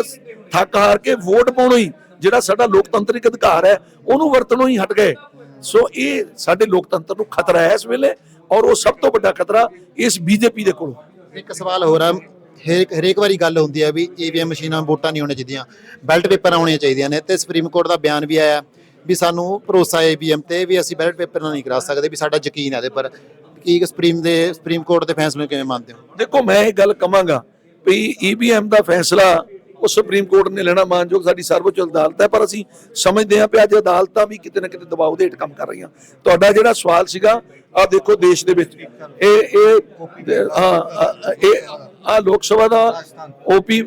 ਥੱਕ ਹਾਰ ਕੇ ਵੋਟ ਪਾਉਣੋਂ ਹੀ, ਜਿਹੜਾ ਸਾਡਾ ਲੋਕਤੰਤਰਿਕ ਅਧਿਕਾਰ ਹੈ, ਉਹਨੂੰ ਵਰਤਣੋਂ ਹੀ ਹਟ ਗਏ। ਸੋ ਇਹ ਸਾਡੇ ਲੋਕਤੰਤਰ ਨੂੰ ਖਤਰਾ ਹੈ ਇਸ ਵੇਲੇ, ਔਰ ਉਹ ਸਭ ਤੋਂ ਵੱਡਾ ਖਤਰਾ ਇਸ ਬੀਜੇਪੀ ਦੇ ਕੋਲ। ਇੱਕ ਸਵਾਲ ਹੋਰ ਆ, ਹਰੇਕ ਹਰੇਕ ਵਾਰੀ ਗੱਲ ਹੁੰਦੀ ਹੈ ਵੀ ਈਵੀਐਮ ਮਸ਼ੀਨਾਂ ਵੋਟਾਂ ਨਹੀਂ ਹੋਣੀਆਂ ਚਾਹੀਦੀਆਂ, ਬੈਲਟ ਪੇਪਰ ਆਉਣੀਆਂ ਚਾਹੀਦੀਆਂ ਨੇ, ਤੇ ਸੁਪਰੀਮ ਕੋਰਟ ਦਾ ਬਿਆਨ ਵੀ ਆਇਆ ਵੀ ਸਾਨੂੰ ਭਰੋਸਾ ਹੈ ਈਵੀਐਮ ਤੇ ਵੀ ਅਸੀਂ ਬੈਲਟ ਪੇਪਰ ਨਾਲ ਨਹੀਂ ਕਰਾ ਸਕਦੇ, ਵੀ ਸਾਡਾ ਯਕੀਨ ਹੈ ਇਹਦੇ ਪਰ। ਕੀ ਸੁਪਰੀਮ ਦੇ, ਸੁਪਰੀਮ ਕੋਰਟ ਦੇ ਫੈਸਲੇ ਕਿਵੇਂ ਮੰਨਦੇ ਹੋ? ਦੇਖੋ, ਮੈਂ ਇਹ ਗੱਲ ਕਵਾਂਗਾ ਵੀ ਈਬੀਐਮ ਦਾ ਫੈਸਲਾ ਉਹ ਸੁਪਰੀਮ ਕੋਰਟ ਨੇ ਲੈਣਾ ਮਾਨਯੋਗ ਸਾਡੀ ਸਰਵਉੱਚ ਅਦਾਲਤ ਹੈ, ਪਰ ਅਸੀਂ ਸਮਝਦੇ ਹਾਂ ਕਿ ਅੱਜ ਅਦਾਲਤਾਂ ਵੀ ਕਿਤੇ ਨਾ ਕਿਤੇ ਦਬਾਅ ਦੇ ਹੇਠ ਕੰਮ ਕਰ ਰਹੀਆਂ। ਤੁਹਾਡਾ ਜਿਹੜਾ ਸਵਾਲ ਸੀਗਾ ਆ ਦੇਖੋ ਦੇਸ਼ ਦੇ ਵਿੱਚ, ਇਹ ਇਹ, ਹਾਂ, ਇਹ ਆ ਲੋਕ ਸਭਾ ਦਾ ਓਪੀ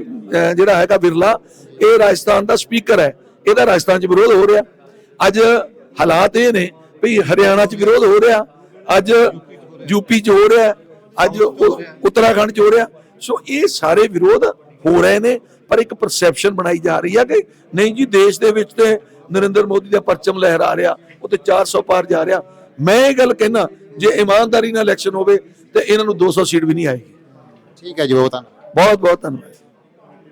ਜਿਹੜਾ ਹੈਗਾ ਬਿਰਲਾ, ਇਹ ਰਾਜਸਥਾਨ ਦਾ ਸਪੀਕਰ ਹੈ। ਇਹਦਾ ਰਾਜਸਥਾਨ 'ਚ ਵਿਰੋਧ ਹੋ ਰਿਹਾ। ਅੱਜ ਹਾਲਾਤ ਇਹ ਨੇ ਵੀ ਹਰਿਆਣਾ 'ਚ ਵਿਰੋਧ ਹੋ ਰਿਹਾ। ਅੱਜ ਯੂਪੀ 'ਚ ਹੋ ਰਿਹਾ ਅੱਜ ਉੱਤਰਾਖੰਡ 'ਚ ਹੋ ਰਿਹਾ। ਸੋ ਇਹ ਸਾਰੇ ਵਿਰੋਧ ਹੋ ਰਹੇ ਨੇ ਪਰ ਇੱਕ ਪਰਸੈਪਸ਼ਨ ਬਣਾਈ ਜਾ ਰਹੀ ਹੈ ਕਿ ਨਹੀਂ ਜੀ ਦੇਸ਼ ਦੇ ਵਿੱਚ ਤੇ ਨਰਿੰਦਰ ਮੋਦੀ ਦਾ ਪਰਚਮ ਲਹਿਰਾ ਰਿਹਾ ਉਹ ਤੇ 400 ਪਾਰ ਜਾ ਰਿਹਾ। ਮੈਂ ਇਹ ਗੱਲ ਕਹਿਣਾ ਜੇ ਇਮਾਨਦਾਰੀ ਨਾਲ ਇਲੈਕਸ਼ਨ ਹੋਵੇ ਤੇ ਇਹਨਾਂ ਨੂੰ 200 ਸੀਟ ਵੀ ਨਹੀਂ ਆਏਗੀ। ਠੀਕ ਹੈ ਜੀ ਬਹੁਤ ਬਹੁਤ ਬਹੁਤ ਧੰਨਵਾਦ।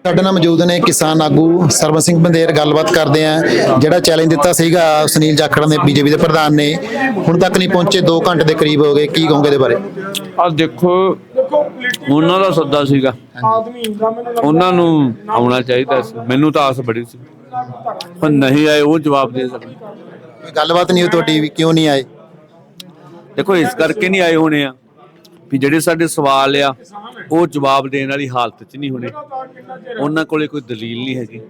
ਸਾਡੇ ਨਾਲ ਮੌਜੂਦ ਨੇ ਕਿਸਾਨ ਆਗੂ ਸਰਵਨ ਸਿੰਘ ਬੰਦੇਰ ਗੱਲਬਾਤ ਕਰਦੇ ਆ ਜਿਹੜਾ ਚੈਲੰਜ ਦਿੱਤਾ ਸੀਗਾ ਸੁਨੀਲ ਜਾਖੜ ਨੇ ਬੀਜੇਪੀ ਦੇ ਪ੍ਰਧਾਨ ਨੇ ਹੁਣ ਤੱਕ ਨਹੀਂ ਪਹੁੰਚੇ 2 ਘੰਟੇ ਦੇ ਕਰੀਬ ਹੋ ਗਏ ਕੀ ਕਹੋਗੇ ਇਹਦੇ ਬਾਰੇ? ਆ ਦੇਖੋ ਉਹਨਾਂ ਦਾ ਸੱਦਾ ਸੀਗਾ। ਉਹਨਾਂ ਨੂੰ ਆਉਣਾ ਚਾਹੀਦਾ ਸੀ। ਮੈਨੂੰ ਤਾਂ ਆਸ ਬੜੀ ਸੀ। ਪਰ ਨਹੀਂ ਆਏ ਉਹ ਜਵਾਬ ਦੇ ਸਕਦੇ। ਕੋਈ ਗੱਲਬਾਤ ਨਹੀਂ ਹੋਈ ਤੁਹਾਡੀ ਵੀ ਕਿਉਂ ਨਹੀਂ ਆਏ? ਦੇਖੋ ਇਸ ਕਰਕੇ ਨਹੀਂ ਆਏ ਹੋਣੇ ਆ। ਵੀ ਜਿਹੜੇ ਸਾਡੇ ਸਵਾਲ ਆ ਉਹ ਜਵਾਬ ਦੇਣ ਵਾਲੀ ਹਾਲਤ 'ਚ ਨਹੀਂ ਹੋਣੇ। ਉਹਨਾਂ ਕੋਲੇ ਕੋਈ ਦਲੀਲ ਨਹੀਂ ਹੈਗੀ।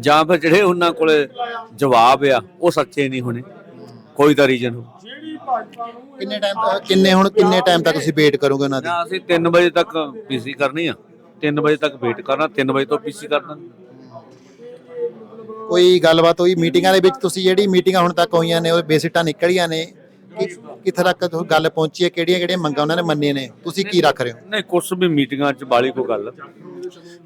ਜਾਂ ਫਿਰ ਜਿਹੜੇ ਉਹਨਾਂ ਕੋਲੇ ਜਵਾਬ ਆ ਉਹ ਸੱਚੇ ਨਹੀਂ ਹੋਣੇ। ਕੋਈ ਤਾਂ ਰੀਜਨ ਹੋ ਕਿੰਨੇ ਟਾਈਮ ਕਿੰਨੇ ਹੁਣ ਕਿੰਨੇ ਟਾਈਮ ਤੱਕ ਤੁਸੀਂ ਵੇਟ ਕਰੋਗੇ ਉਹਨਾਂ ਦੀ ਅਸੀਂ 3 ਵਜੇ ਤੱਕ ਪੀਸੀ ਕਰਨੀ ਆ। 3 ਵਜੇ ਤੱਕ ਵੇਟ ਕਰਨਾ 3 ਵਜੇ ਤੋਂ ਪੀਸੀ ਕਰਨਾ। ਕੋਈ ਗੱਲਬਾਤ ਹੋਈ? ਮੀਟਿੰਗਾਂ ਦੇ ਵਿੱਚ ਤੁਸੀਂ ਜਿਹੜੀ ਮੀਟਿੰਗਾਂ ਹੁਣ ਤੱਕ ਹੋਈਆਂ ਨੇ ਉਹ ਬੇਸਿਟਾਂ ਨਿਕਲੀਆਂ ਨੇ। ਕਿੱਥੇ ਤੱਕ ਗੱਲ ਪਹੁੰਚੀ ਹੈ? ਕਿਹੜੀਆਂ ਕਿਹੜੀਆਂ ਮੰਗਾਂ ਉਹਨਾਂ ਨੇ ਮੰਨੀਆਂ ਨੇ? ਤੁਸੀਂ ਕੀ ਰੱਖ ਰਹੇ ਹੋ? ਨਹੀਂ ਕੁਛ ਵੀ ਮੀਟਿੰਗਾਂ 'ਚ ਬਾਲੀ ਕੋ ਗੱਲ।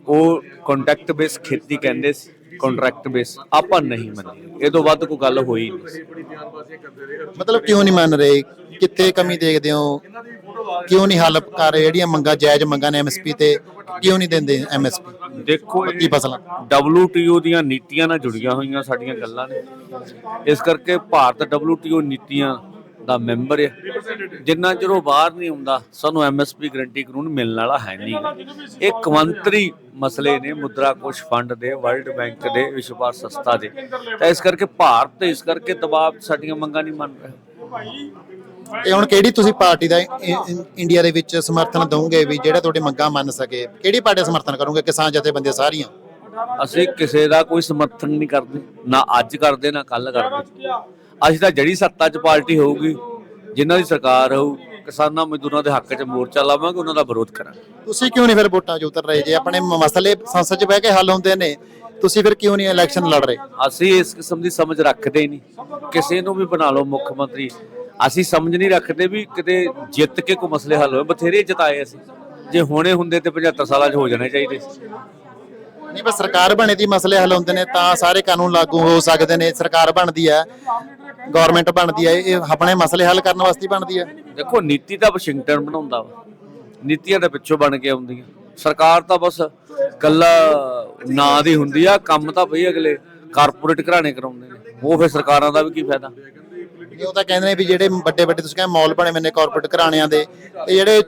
ਉਹ ਕੰਟੈਕਟ ਬੇਸ ਖੇਤੀ ਕਹਿੰਦੇ ਸੀ ਕੰਟਰੈਕਟ ਬੇਸ ਆਪਾਂ ਨਹੀਂ ਮੰਨੀ ਇਹ ਤੋਂ ਵੱਧ ਕੋਈ ਗੱਲ ਹੋਈ ਨਹੀਂ। ਮਤਲਬ ਕਿਉਂ ਨਹੀਂ ਮੰਨ ਰਹੇ? ਕਿੱਥੇ ਕਮੀ ਦੇਖਦੇ ਹੋ? ਕਿਉਂ ਨਹੀਂ ਹੱਲ ਕਰ ਰਹੇ? ਜਿਹੜੀਆਂ ਮੰਗਾਂ ਜਾਇਜ਼ ਮੰਗਾਂ ਨੇ ਐਮਐਸਪੀ ਤੇ ਕਿਉਂ ਨਹੀਂ ਦਿੰਦੇ ਐਮਐਸਪੀ ਦੇਖੋ ਪੱਕੀ ਫਸਲਾਂ? WTO ਦੀਆਂ ਨੀਤੀਆਂ ਨਾਲ ਜੁੜੀਆਂ ਹੋਈਆਂ ਸਾਡੀਆਂ ਗੱਲਾਂ ਨੇ। ਇਸ ਕਰਕੇ ਭਾਰਤ WTO ਨੀਤੀਆਂ ਦਾ ਮੈਂਬਰ ਹੈ। ਜਿੰਨਾ ਚਿਰ ਉਹ ਬਾਹਰ ਨਹੀਂ ਹੁੰਦਾ ਸਾਨੂੰ ਐਮਐਸਪੀ ਗਰੰਟੀ ਕਾਨੂੰਨ ਮਿਲਣ ਵਾਲਾ ਹੈ ਨਹੀਂ। ਇਹ ਕਵੰਤਰੀ ਮਸਲੇ ਨੇ ਮੁਦਰਾ ਕੋਸ਼ ਫੰਡ ਦੇ ਵਰਲਡ ਬੈਂਕ ਦੇ ਵਿਸ਼ਵ ਭਾਰ ਸੰਸਥਾ ਦੇ। ਤਾਂ ਇਸ ਕਰਕੇ ਭਾਰਤ ਇਸ ਕਰਕੇ ਦਬਾਅ ਸਾਡੀਆਂ ਮੰਗਾਂ ਨਹੀਂ ਮੰਨ ਰਿਹਾ। ਤੇ ਹੁਣ ਕਿਹੜੀ ਤੁਸੀਂ ਪਾਰਟੀ ਦਾ ਇੰਡੀਆ ਦੇ ਵਿੱਚ ਸਮਰਥਨ ਦਵੋਗੇ ਵੀ ਜਿਹੜਾ ਤੁਹਾਡੀ ਮੰਗਾਂ ਮੰਨ ਸਕੇ? ਕਿਹੜੀ ਪਾਰਟੀ ਦਾ ਸਮਰਥਨ ਕਰੋਗੇ? ਕਿਸਾਨ ਜਥੇਬੰਦੀਆਂ ਸਾਰੀਆਂ। ਅਸੀਂ ਕਿਸੇ ਦਾ ਕੋਈ ਸਮਰਥਨ ਨਹੀਂ ਕਰਦੇ। ਨਾ ਅੱਜ ਕਰਦੇ ਨਾ ਕੱਲ ਕਰਦੇ। ਅਸੀਂ ਤਾਂ ਜਿਹੜੀ ਸੱਤਾ 'ਚ ਪਾਰਟੀ ਹੋਊਗੀ ਜਿਨ੍ਹਾਂ ਦੀ ਸਰਕਾਰ ਹੋਊ ਕਿਸਾਨਾਂ ਮਜ਼ਦੂਰਾਂ ਦੇ ਹੱਕ 'ਚ ਮੋਰਚਾ ਲਾਵਾਂਗੇ ਉਹਨਾਂ ਦਾ ਵਿਰੋਧ ਕਰਾਂਗੇ। ਤੁਸੀਂ ਕਿਉਂ ਨਹੀਂ ਫਿਰ ਵੋਟਾਂ 'ਚ ਉਤਰ ਰਹੇ? ਜੇ ਆਪਣੇ ਮਸਲੇ ਸੰਸਦ 'ਚ ਬਹਿ ਕੇ ਹੱਲ ਹੁੰਦੇ ਨੇ ਤੁਸੀਂ ਫਿਰ ਕਿਉਂ ਨਹੀਂ ਇਲੈਕਸ਼ਨ ਲੜ ਰਹੇ? ਅਸੀਂ ਇਸ ਕਿਸਮ ਦੀ ਸਮਝ ਰੱਖਦੇ ਹੀ ਨਹੀਂ। ਕਿਸੇ ਨੂੰ ਵੀ ਬਣਾ ਲਓ ਮੁੱਖ ਮੰਤਰੀ। ਅਸੀਂ ਸਮਝ ਨਹੀਂ ਰੱਖਦੇ ਵੀ ਕਿਤੇ ਜਿੱਤ ਕੇ ਕੋਈ ਮਸਲੇ ਹੱਲ ਹੋਏ। ਬਥੇਰੇ ਜਿਤਾਏ ਅਸੀਂ। ਜੇ ਹੋਣੇ ਹੁੰਦੇ ਤੇ 75 ਸਾਲਾਂ 'ਚ ਹੋ ਜਾਣੇ ਚਾਹੀਦੇ। ਸੀ ਨਹੀਂ ਬਸ ਸਰਕਾਰ ਬਣੇ ਦੀ ਮਸਲੇ ਹੱਲ ਹੁੰਦੇ ਨੇ ਤਾਂ ਸਾਰੇ ਕਾਨੂੰਨ ਲਾਗੂ ਹੋ ਸਕਦੇ ਨੇ ਸਰਕਾਰ ਬਣਦੀ ਹੈ ਗਵਰਨਮੈਂਟ ਬਣਦੀ ਹੈ ਇਹ ਆਪਣੇ ਮਸਲੇ ਹੱਲ ਕਰਨ ਵਾਸਤੇ ਬਣਦੀ ਹੈ। ਦੇਖੋ ਨੀਤੀ ਤਾਂ ਵਾਸ਼ਿੰਗਟਨ ਬਣਾਉਂਦਾ ਵਾ। ਨੀਤੀਆਂ ਤਾਂ ਪਿੱਛੋਂ ਬਣ ਕੇ ਆਉਂਦੀਆਂ ਸਰਕਾਰ ਤਾਂ ਬਸ ਕੱਲਾ ਨਾਂ ਦੀ ਹੁੰਦੀ ਆ ਕੰਮ ਤਾਂ ਬਈ ਅਗਲੇ ਕਾਰਪੋਰੇਟ ਘਰਾਣੇ ਕਰਾਉਂਦੇ ਨੇ। ਉਹ ਫਿਰ ਸਰਕਾਰਾਂ ਦਾ ਵੀ ਕੀ ਫਾਇਦਾ? ਇਹ ਉਹ ਤਾਂ ਕਹਿੰਦੇ ਨੇ ਵੀ ਜਿਹੜੇ ਵੱਡੇ ਵੱਡੇ ਤੁਸੀਂ ਕਹਿੰਦੇ ਮਾਲ ਬਣੇ ਹੋਏ ਨੇ ਕਾਰਪੋਰੇਟ ਘਰਾਣਿਆਂ ਦੇ ਤੇ ਜਿਹੜੇ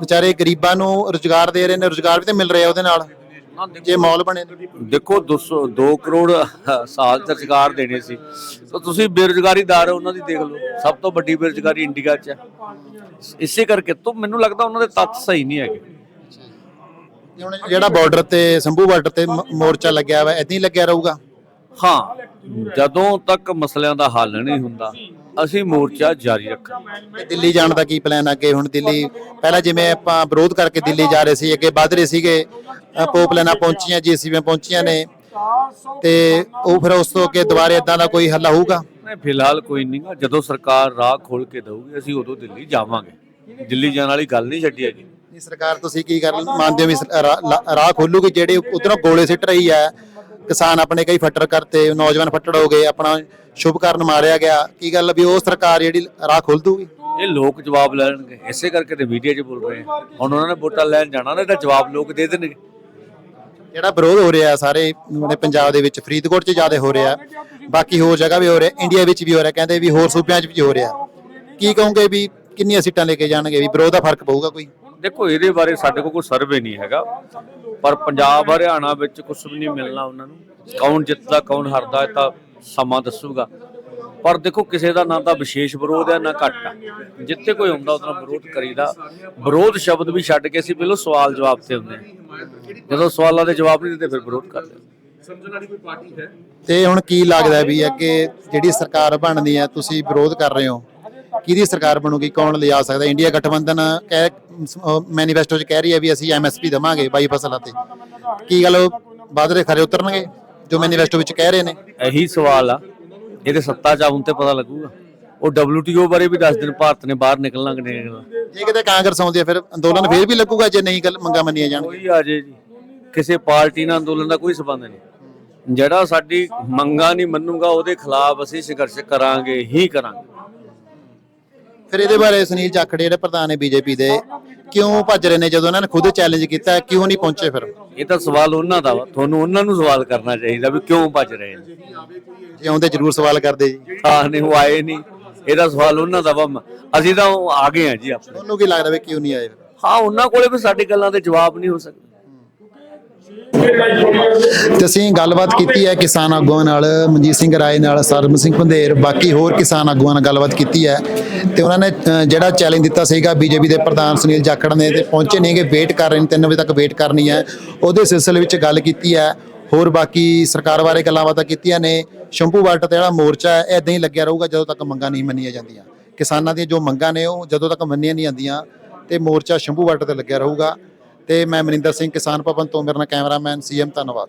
ਵਿਚਾਰੇ ਗਰੀਬਾਂ ਨੂੰ ਰੋਜ਼ਗਾਰ ਦੇ ਰਹੇ ਨੇ ਰੋਜ਼ਗਾਰ ਵੀ ਤਾਂ ਮਿਲ ਰਿਹਾ ਉਹਦੇ ਨਾਲ। ਜੇ ਮਾਲ ਬਣੇ ਨੇ ਦੇਖੋ 200 2 ਕਰੋੜ ਸਾਲ ਚ ਰੁਜ਼ਗਾਰ ਦੇਣੇ ਸੀ। ਤਾਂ ਤੁਸੀਂ ਬੇਰੁਜ਼ਗਾਰੀ ਦਰ ਉਹਨਾਂ ਦੀ ਦੇਖ ਲਓ। ਸਭ ਤੋਂ ਵੱਡੀ ਬੇਰੁਜ਼ਗਾਰੀ ਇੰਡੀਆ 'ਚ ਹੈ। ਇਸੇ ਕਰਕੇ ਤੋਂ ਮੈਨੂੰ ਲੱਗਦਾ ਉਹਨਾਂ ਦੇ ਤੱਤ ਸਹੀ ਨਹੀਂ ਹੈਗੇ। ਤੇ ਹੁਣ ਜਿਹੜਾ ਬਾਰਡਰ ਤੇ ਸੰਭੂ ਬਾਰਡਰ ਤੇ ਮ- ਮੋਰਚਾ ਲੱਗਿਆ ਹੋਇਆ ਇਦਾਂ ਹੀ ਲੱਗਿਆ ਰਹੂਗਾ? ਹਾਂ ਜਦੋਂ ਤੱਕ ਮਸਲਿਆਂ ਦਾ ਹੱਲ ਨਹੀਂ ਹੁੰਦਾ ਅਸੀਂ ਮੋਰਚਾ ਜਾਰੀ ਰੱਖਾਂਗੇ। ਤੇ ਦਿੱਲੀ ਜਾਣ ਦਾ ਕੀ ਪਲਾਨ ਅੱਗੇ ਹੁਣ ਦਿੱਲੀ ਪਹਿਲਾਂ ਜਿਵੇਂ ਆਪਾਂ ਵਿਰੋਧ ਕਰਕੇ ਦਿੱਲੀ ਜਾ ਰਹੇ ਸੀ ਅੱਗੇ ਵੱਧ ਰਹੇ ਸੀਗੇ ਅ, ਪੋਪ ਲੈਣਾ ਪਹੁੰਚੀਆਂ ਜੀਸੀਬੀਆਂ ਪਹੁੰਚੀਆਂ ਨੇ। ਤੇ ਉਹ ਫਿਰ ਉਸ ਤੋਂ ਅੱਗੇ ਦੁਬਾਰੇ ਇਦਾਂ ਦਾ ਕੋਈ ਹੱਲ ਹੋਊਗਾ ਨਹੀਂ ਫਿਲਹਾਲ ਕੋਈ ਨਹੀਂਗਾ ਜਦੋਂ ਸਰਕਾਰ ਰਾਹ ਖੋਲ ਕੇ ਦਊਗੀ ਅਸੀਂ ਉਦੋਂ ਦਿੱਲੀ ਜਾਵਾਂਗੇ। ਦਿੱਲੀ ਜਾਣ ਵਾਲੀ ਗੱਲ ਨਹੀਂ ਛੱਡੀ ਹੈਗੀ। ਨਹੀਂ ਸਰਕਾਰ ਤੁਸੀਂ ਕੀ ਕਰ ਮੰਨਦੇ ਹੋ ਵੀ ਸ- ਰਾ- ਲਾ- ਰਾਹ ਖੋਲੂਗੀ? ਜਿਹੜੇ ਉਧਰੋਂ ਗੋਲੇ ਸਿੱਟ ਰਹੀ ਹੈ ਕਿਸਾਨ ਆਪਣੇ ਕਈ ਫੱਟਰ ਕਰਤੇ ਨੌਜਵਾਨ ਫੱਟੜ ਹੋ ਗਏ ਆਪਣਾ ਸ਼ੁਭ ਕਰਨ ਮਾਰਿਆ ਗਿਆ। ਕੀ ਗੱਲ ਵੀ ਉਹ ਸਰਕਾਰ ਜਿਹੜੀ ਰਾਹ ਖੋਲ ਦੂਗੀ ਇਹ ਲੋਕ ਜਵਾਬ ਲੈਣਗੇ ਇਸੇ ਕਰਕੇ ਤੇ ਮੀਡੀਆ 'ਚ ਬੋਲ ਰਹੇ ਆ। ਹੁਣ ਉਹਨਾਂ ਨੇ ਵੋਟਾਂ ਲੈਣ ਜਾਣਾ ਨੇ ਤਾਂ ਜਵਾਬ ਲੋਕ ਦੇ ਦੇਣਗੇ। ਜਿਹੜਾ ਵਿਰੋਧ ਹੋ ਰਿਹਾ ਸਾਰੇ ਆਪਣੇ ਪੰਜਾਬ ਦੇ ਵਿੱਚ ਫਰੀਦਕੋਟ 'ਚ ਜ਼ਿਆਦਾ ਹੋ ਰਿਹਾ। ਬਾਕੀ ਹੋਰ ਜਗ੍ਹਾ ਵੀ ਹੋ ਰਿਹਾ ਇੰਡੀਆ ਵਿੱਚ ਵੀ ਹੋ ਰਿਹਾ ਕਹਿੰਦੇ ਵੀ ਹੋਰ ਸੂਬਿਆਂ 'ਚ ਵੀ ਹੋ ਰਿਹਾ। ਕੀ ਕਹੋਗੇ ਵੀ ਕਿੰਨੀਆਂ ਸੀਟਾਂ ਲੈ ਕੇ ਜਾਣਗੇ? ਵੀ ਵਿਰੋਧ ਦਾ ਫ਼ਰਕ ਪਊਗਾ ਕੋਈ? ਦੇਖੋ ਇਹਦੇ ਬਾਰੇ ਸਾਡੇ ਕੋਲ ਕੋਈ ਸਰਵੇ ਨਹੀਂ ਹੈਗਾ ਪਰ ਪੰਜਾਬ ਹਰਿਆਣਾ ਵਿੱਚ ਕੁਝ ਵੀ ਨਹੀਂ ਮਿਲਣਾ ਉਹਨਾਂ ਨੂੰ। ਕੌਣ ਜਿੱਤਦਾ ਕੌਣ ਹਾਰਦਾ ਇਹ ਤਾਂ ਸਮਾਂ ਦੱਸੂਗਾ। ਪਰ ਦੇਖੋ ਕਿਸੇ ਦਾ ਨਾ ਤਾਂ ਵਿਸ਼ੇਸ਼ ਵਿਰੋਧ ਹੈ ਨਾ ਘੱਟ ਆ। ਜਿੱਥੇ ਕੋਈ ਹੁੰਦਾ ਉਹਦਾ ਵਿਰੋਧ ਕਰੀਦਾ। ਵਿਰੋਧ ਸ਼ਬਦ ਵੀ ਛੱਡ ਕੇ ਅਸੀਂ ਪਹਿਲਾਂ ਸਵਾਲ ਜਵਾਬ ਤੇ ਹੁੰਦੇ ਹਾਂ। ਜਦੋਂ ਸਵਾਲਾਂ ਦੇ ਜਵਾਬ ਨਹੀਂ ਦਿੰਦੇ ਫਿਰ ਵਿਰੋਧ ਕਰਦੇ ਹਾਂ। ਤੇ ਹੁਣ ਕੀ ਲੱਗਦਾ ਵੀ ਅੱਗੇ ਜਿਹੜੀ ਸਰਕਾਰ ਬਣਦੀ ਹੈ ਤੁਸੀਂ ਵਿਰੋਧ ਕਰ ਰਹੇ ਹੋ। ਕਿਹਦੀ ਸਰਕਾਰ ਬਣੂਗੀ ਕੌਣ ਲਿਜਾ ਸਕਦਾ? ਇੰਡੀਆ ਗਠਬੰਧਨ ਕਹਿ ਮੈਨੀਫੈਸਟੋ 'ਚ ਕਹਿ ਰਹੀ ਹੈ ਵੀ ਅਸੀਂ ਐਮਐਸਪੀ ਦਵਾਂਗੇ ਬਾਈ ਫਸਲਾਂ ਤੇ। ਕੀ ਗੱਲ ਰਹੇ ਖਰੇ ਉਤਰਨਗੇ ਜੋ ਮੈਨੀਫੈਸਟੋ ਵਿੱਚ ਕਹਿ ਰਹੇ ਨੇ? ਇਹੀ ਸਵਾਲ ਆ। ਇਹਦੇ ਸੱਤਾ ਚ ਆਉਣ ਤੇ ਪਤਾ ਲੱਗੂਗਾ। ਉਹ WTO ਬਾਰੇ ਵੀ ਦੱਸ ਦਿਨ ਭਾਰਤ ਨੇ ਬਾਹਰ ਨਿਕਲਣਾ ਕਿ ਨਹੀਂ ਨਿਕਲਣਾ। ਜੇ ਕਿਤੇ ਕਾਂਗਰਸ ਆਉਂਦੀ ਹੈ ਫਿਰ ਅੰਦੋਲਨ ਫੇਰ ਵੀ ਲੱਗੂਗਾ ਜੇ ਨਹੀਂ ਗੱਲ ਮੰਗਾ ਮੰਨੀਆਂ ਜਾਣ ਕੋਈ ਆ ਜੇ ਜੀ। ਕਿਸੇ ਪਾਰਟੀ ਨਾਲ ਅੰਦੋਲਨ ਦਾ ਕੋਈ ਸਬੰਧ ਨਹੀਂ। ਜਿਹੜਾ ਸਾਡੀ ਮੰਗਾਂ ਨਹੀਂ ਮੰਨੂਗਾ ਉਹਦੇ ਖਿਲਾਫ ਅਸੀਂ ਸੰਘਰਸ਼ ਕਰਾਂਗੇ ਹੀ ਕਰਾਂਗੇ। ਫਿਰ ਇਹਦੇ ਬਾਰੇ ਸੁਨੀਲ ਜਾਖੜ ਜਿਹੜੇ ਪ੍ਰਧਾਨ ਨੇ ਬੀਜੇਪੀ ਦੇ ਕਿਉਂ ਭੱਜ ਰਹੇ ਨੇ ਜਦੋਂ ਉਹਨਾਂ ਨੇ ਖੁਦ ਚੈਲੰਜ ਕੀਤਾ? ਕਿਉਂ ਨਹੀਂ ਪਹੁੰਚੇ ਫਿਰ? ਇਹ ਤਾਂ ਸਵਾਲ ਉਹਨਾਂ ਦਾ ਵਾ। ਤੁਹਾਨੂੰ ਉਹਨਾਂ ਨੂੰ ਸਵਾਲ ਕਰਨਾ ਚਾਹੀਦਾ ਵੀ ਕਿਉਂ ਭੱਜ ਰਹੇ ਨੇ। ਜੇ ਆਉਂਦੇ ਜ਼ਰੂਰ ਸਵਾਲ ਕਰਦੇ ਜੀ। ਹਾਂ ਨਹੀਂ ਉਹ ਆਏ ਨਹੀਂ। ਇਹਦਾ ਸਵਾਲ ਉਹਨਾਂ ਦਾ ਵਾ। ਅਸੀਂ ਤਾਂ ਆ ਗਏ ਆ ਜੀ ਆਪਣੇ। ਤੁਹਾਨੂੰ ਕੀ ਲੱਗਦਾ ਵੀ ਕਿਉਂ ਨਹੀਂ ਆਏ? ਫਿਰ ਹਾਂ ਉਹਨਾਂ ਕੋਲੇ ਵੀ ਸਾਡੀ ਗੱਲਾਂ ਦੇ ਜਵਾਬ ਨਹੀਂ ਹੋ ਸਕਦੇ। ਤੇ ਅਸੀਂ ਗੱਲਬਾਤ ਕੀਤੀ ਹੈ ਕਿਸਾਨ ਆਗੂਆਂ ਨਾਲ, ਮਨਜੀਤ ਸਿੰਘ ਰਾਏ ਨਾਲ ਸਰਮ ਸਿੰਘ ਪੰਧੇਰ ਬਾਕੀ ਹੋਰ ਕਿਸਾਨ ਆਗੂਆਂ ਨਾਲ ਗੱਲਬਾਤ ਕੀਤੀ ਹੈ। ਤੇ ਉਹਨਾਂ ਨੇ ਜਿਹੜਾ ਚੈਲੰਜ ਦਿੱਤਾ ਸੀਗਾ ਬੀਜੇਪੀ ਦੇ ਪ੍ਰਧਾਨ ਸੁਨੀਲ ਜਾਖੜ ਨੇ ਤੇ ਪਹੁੰਚੇ ਨਹੀਂਗੇ ਵੇਟ ਕਰ ਰਹੇ ਨੇ 3 ਵਜੇ ਤੱਕ ਵੇਟ ਕਰਨੀ ਹੈ। ਉਹਦੇ ਸਿਲਸਿਲੇ ਵਿੱਚ ਗੱਲ ਕੀਤੀ ਹੈ। ਹੋਰ ਬਾਕੀ ਸਰਕਾਰ ਬਾਰੇ ਗੱਲਾਂ ਬਾਤਾਂ ਕੀਤੀਆਂ ਨੇ। ਸ਼ੰਭੂ ਬਾਰਡਰ ਤੇ ਜਿਹੜਾ ਮੋਰਚਾ ਹੈ ਇਦਾਂ ਹੀ ਲੱਗਿਆ ਰਹੂਗਾ ਜਦੋਂ ਤੱਕ ਮੰਗਾਂ ਨਹੀਂ ਮੰਨੀਆਂ ਜਾਂਦੀਆਂ। ਕਿਸਾਨਾਂ ਦੀਆਂ ਜੋ ਮੰਗਾਂ ਨੇ ਉਹ ਜਦੋਂ ਤੱਕ ਮੰਨੀਆਂ ਨਹੀਂ ਜਾਂਦੀਆਂ ਤੇ ਮੋਰਚਾ ਸ਼ੰਭੂ ਬਾਰਡਰ ਤੇ ਲੱਗਿਆ ਰਹੂਗਾ। ਤੇ ਮੈਂ ਮਨਿੰਦਰ ਸਿੰਘ ਕਿਸਾਨ ਭਵਨ ਤੋਂ ਮੇਰੇ ਨਾਲ ਕੈਮਰਾਮੈਨ ਸੀਐਮ ਧੰਨਵਾਦ।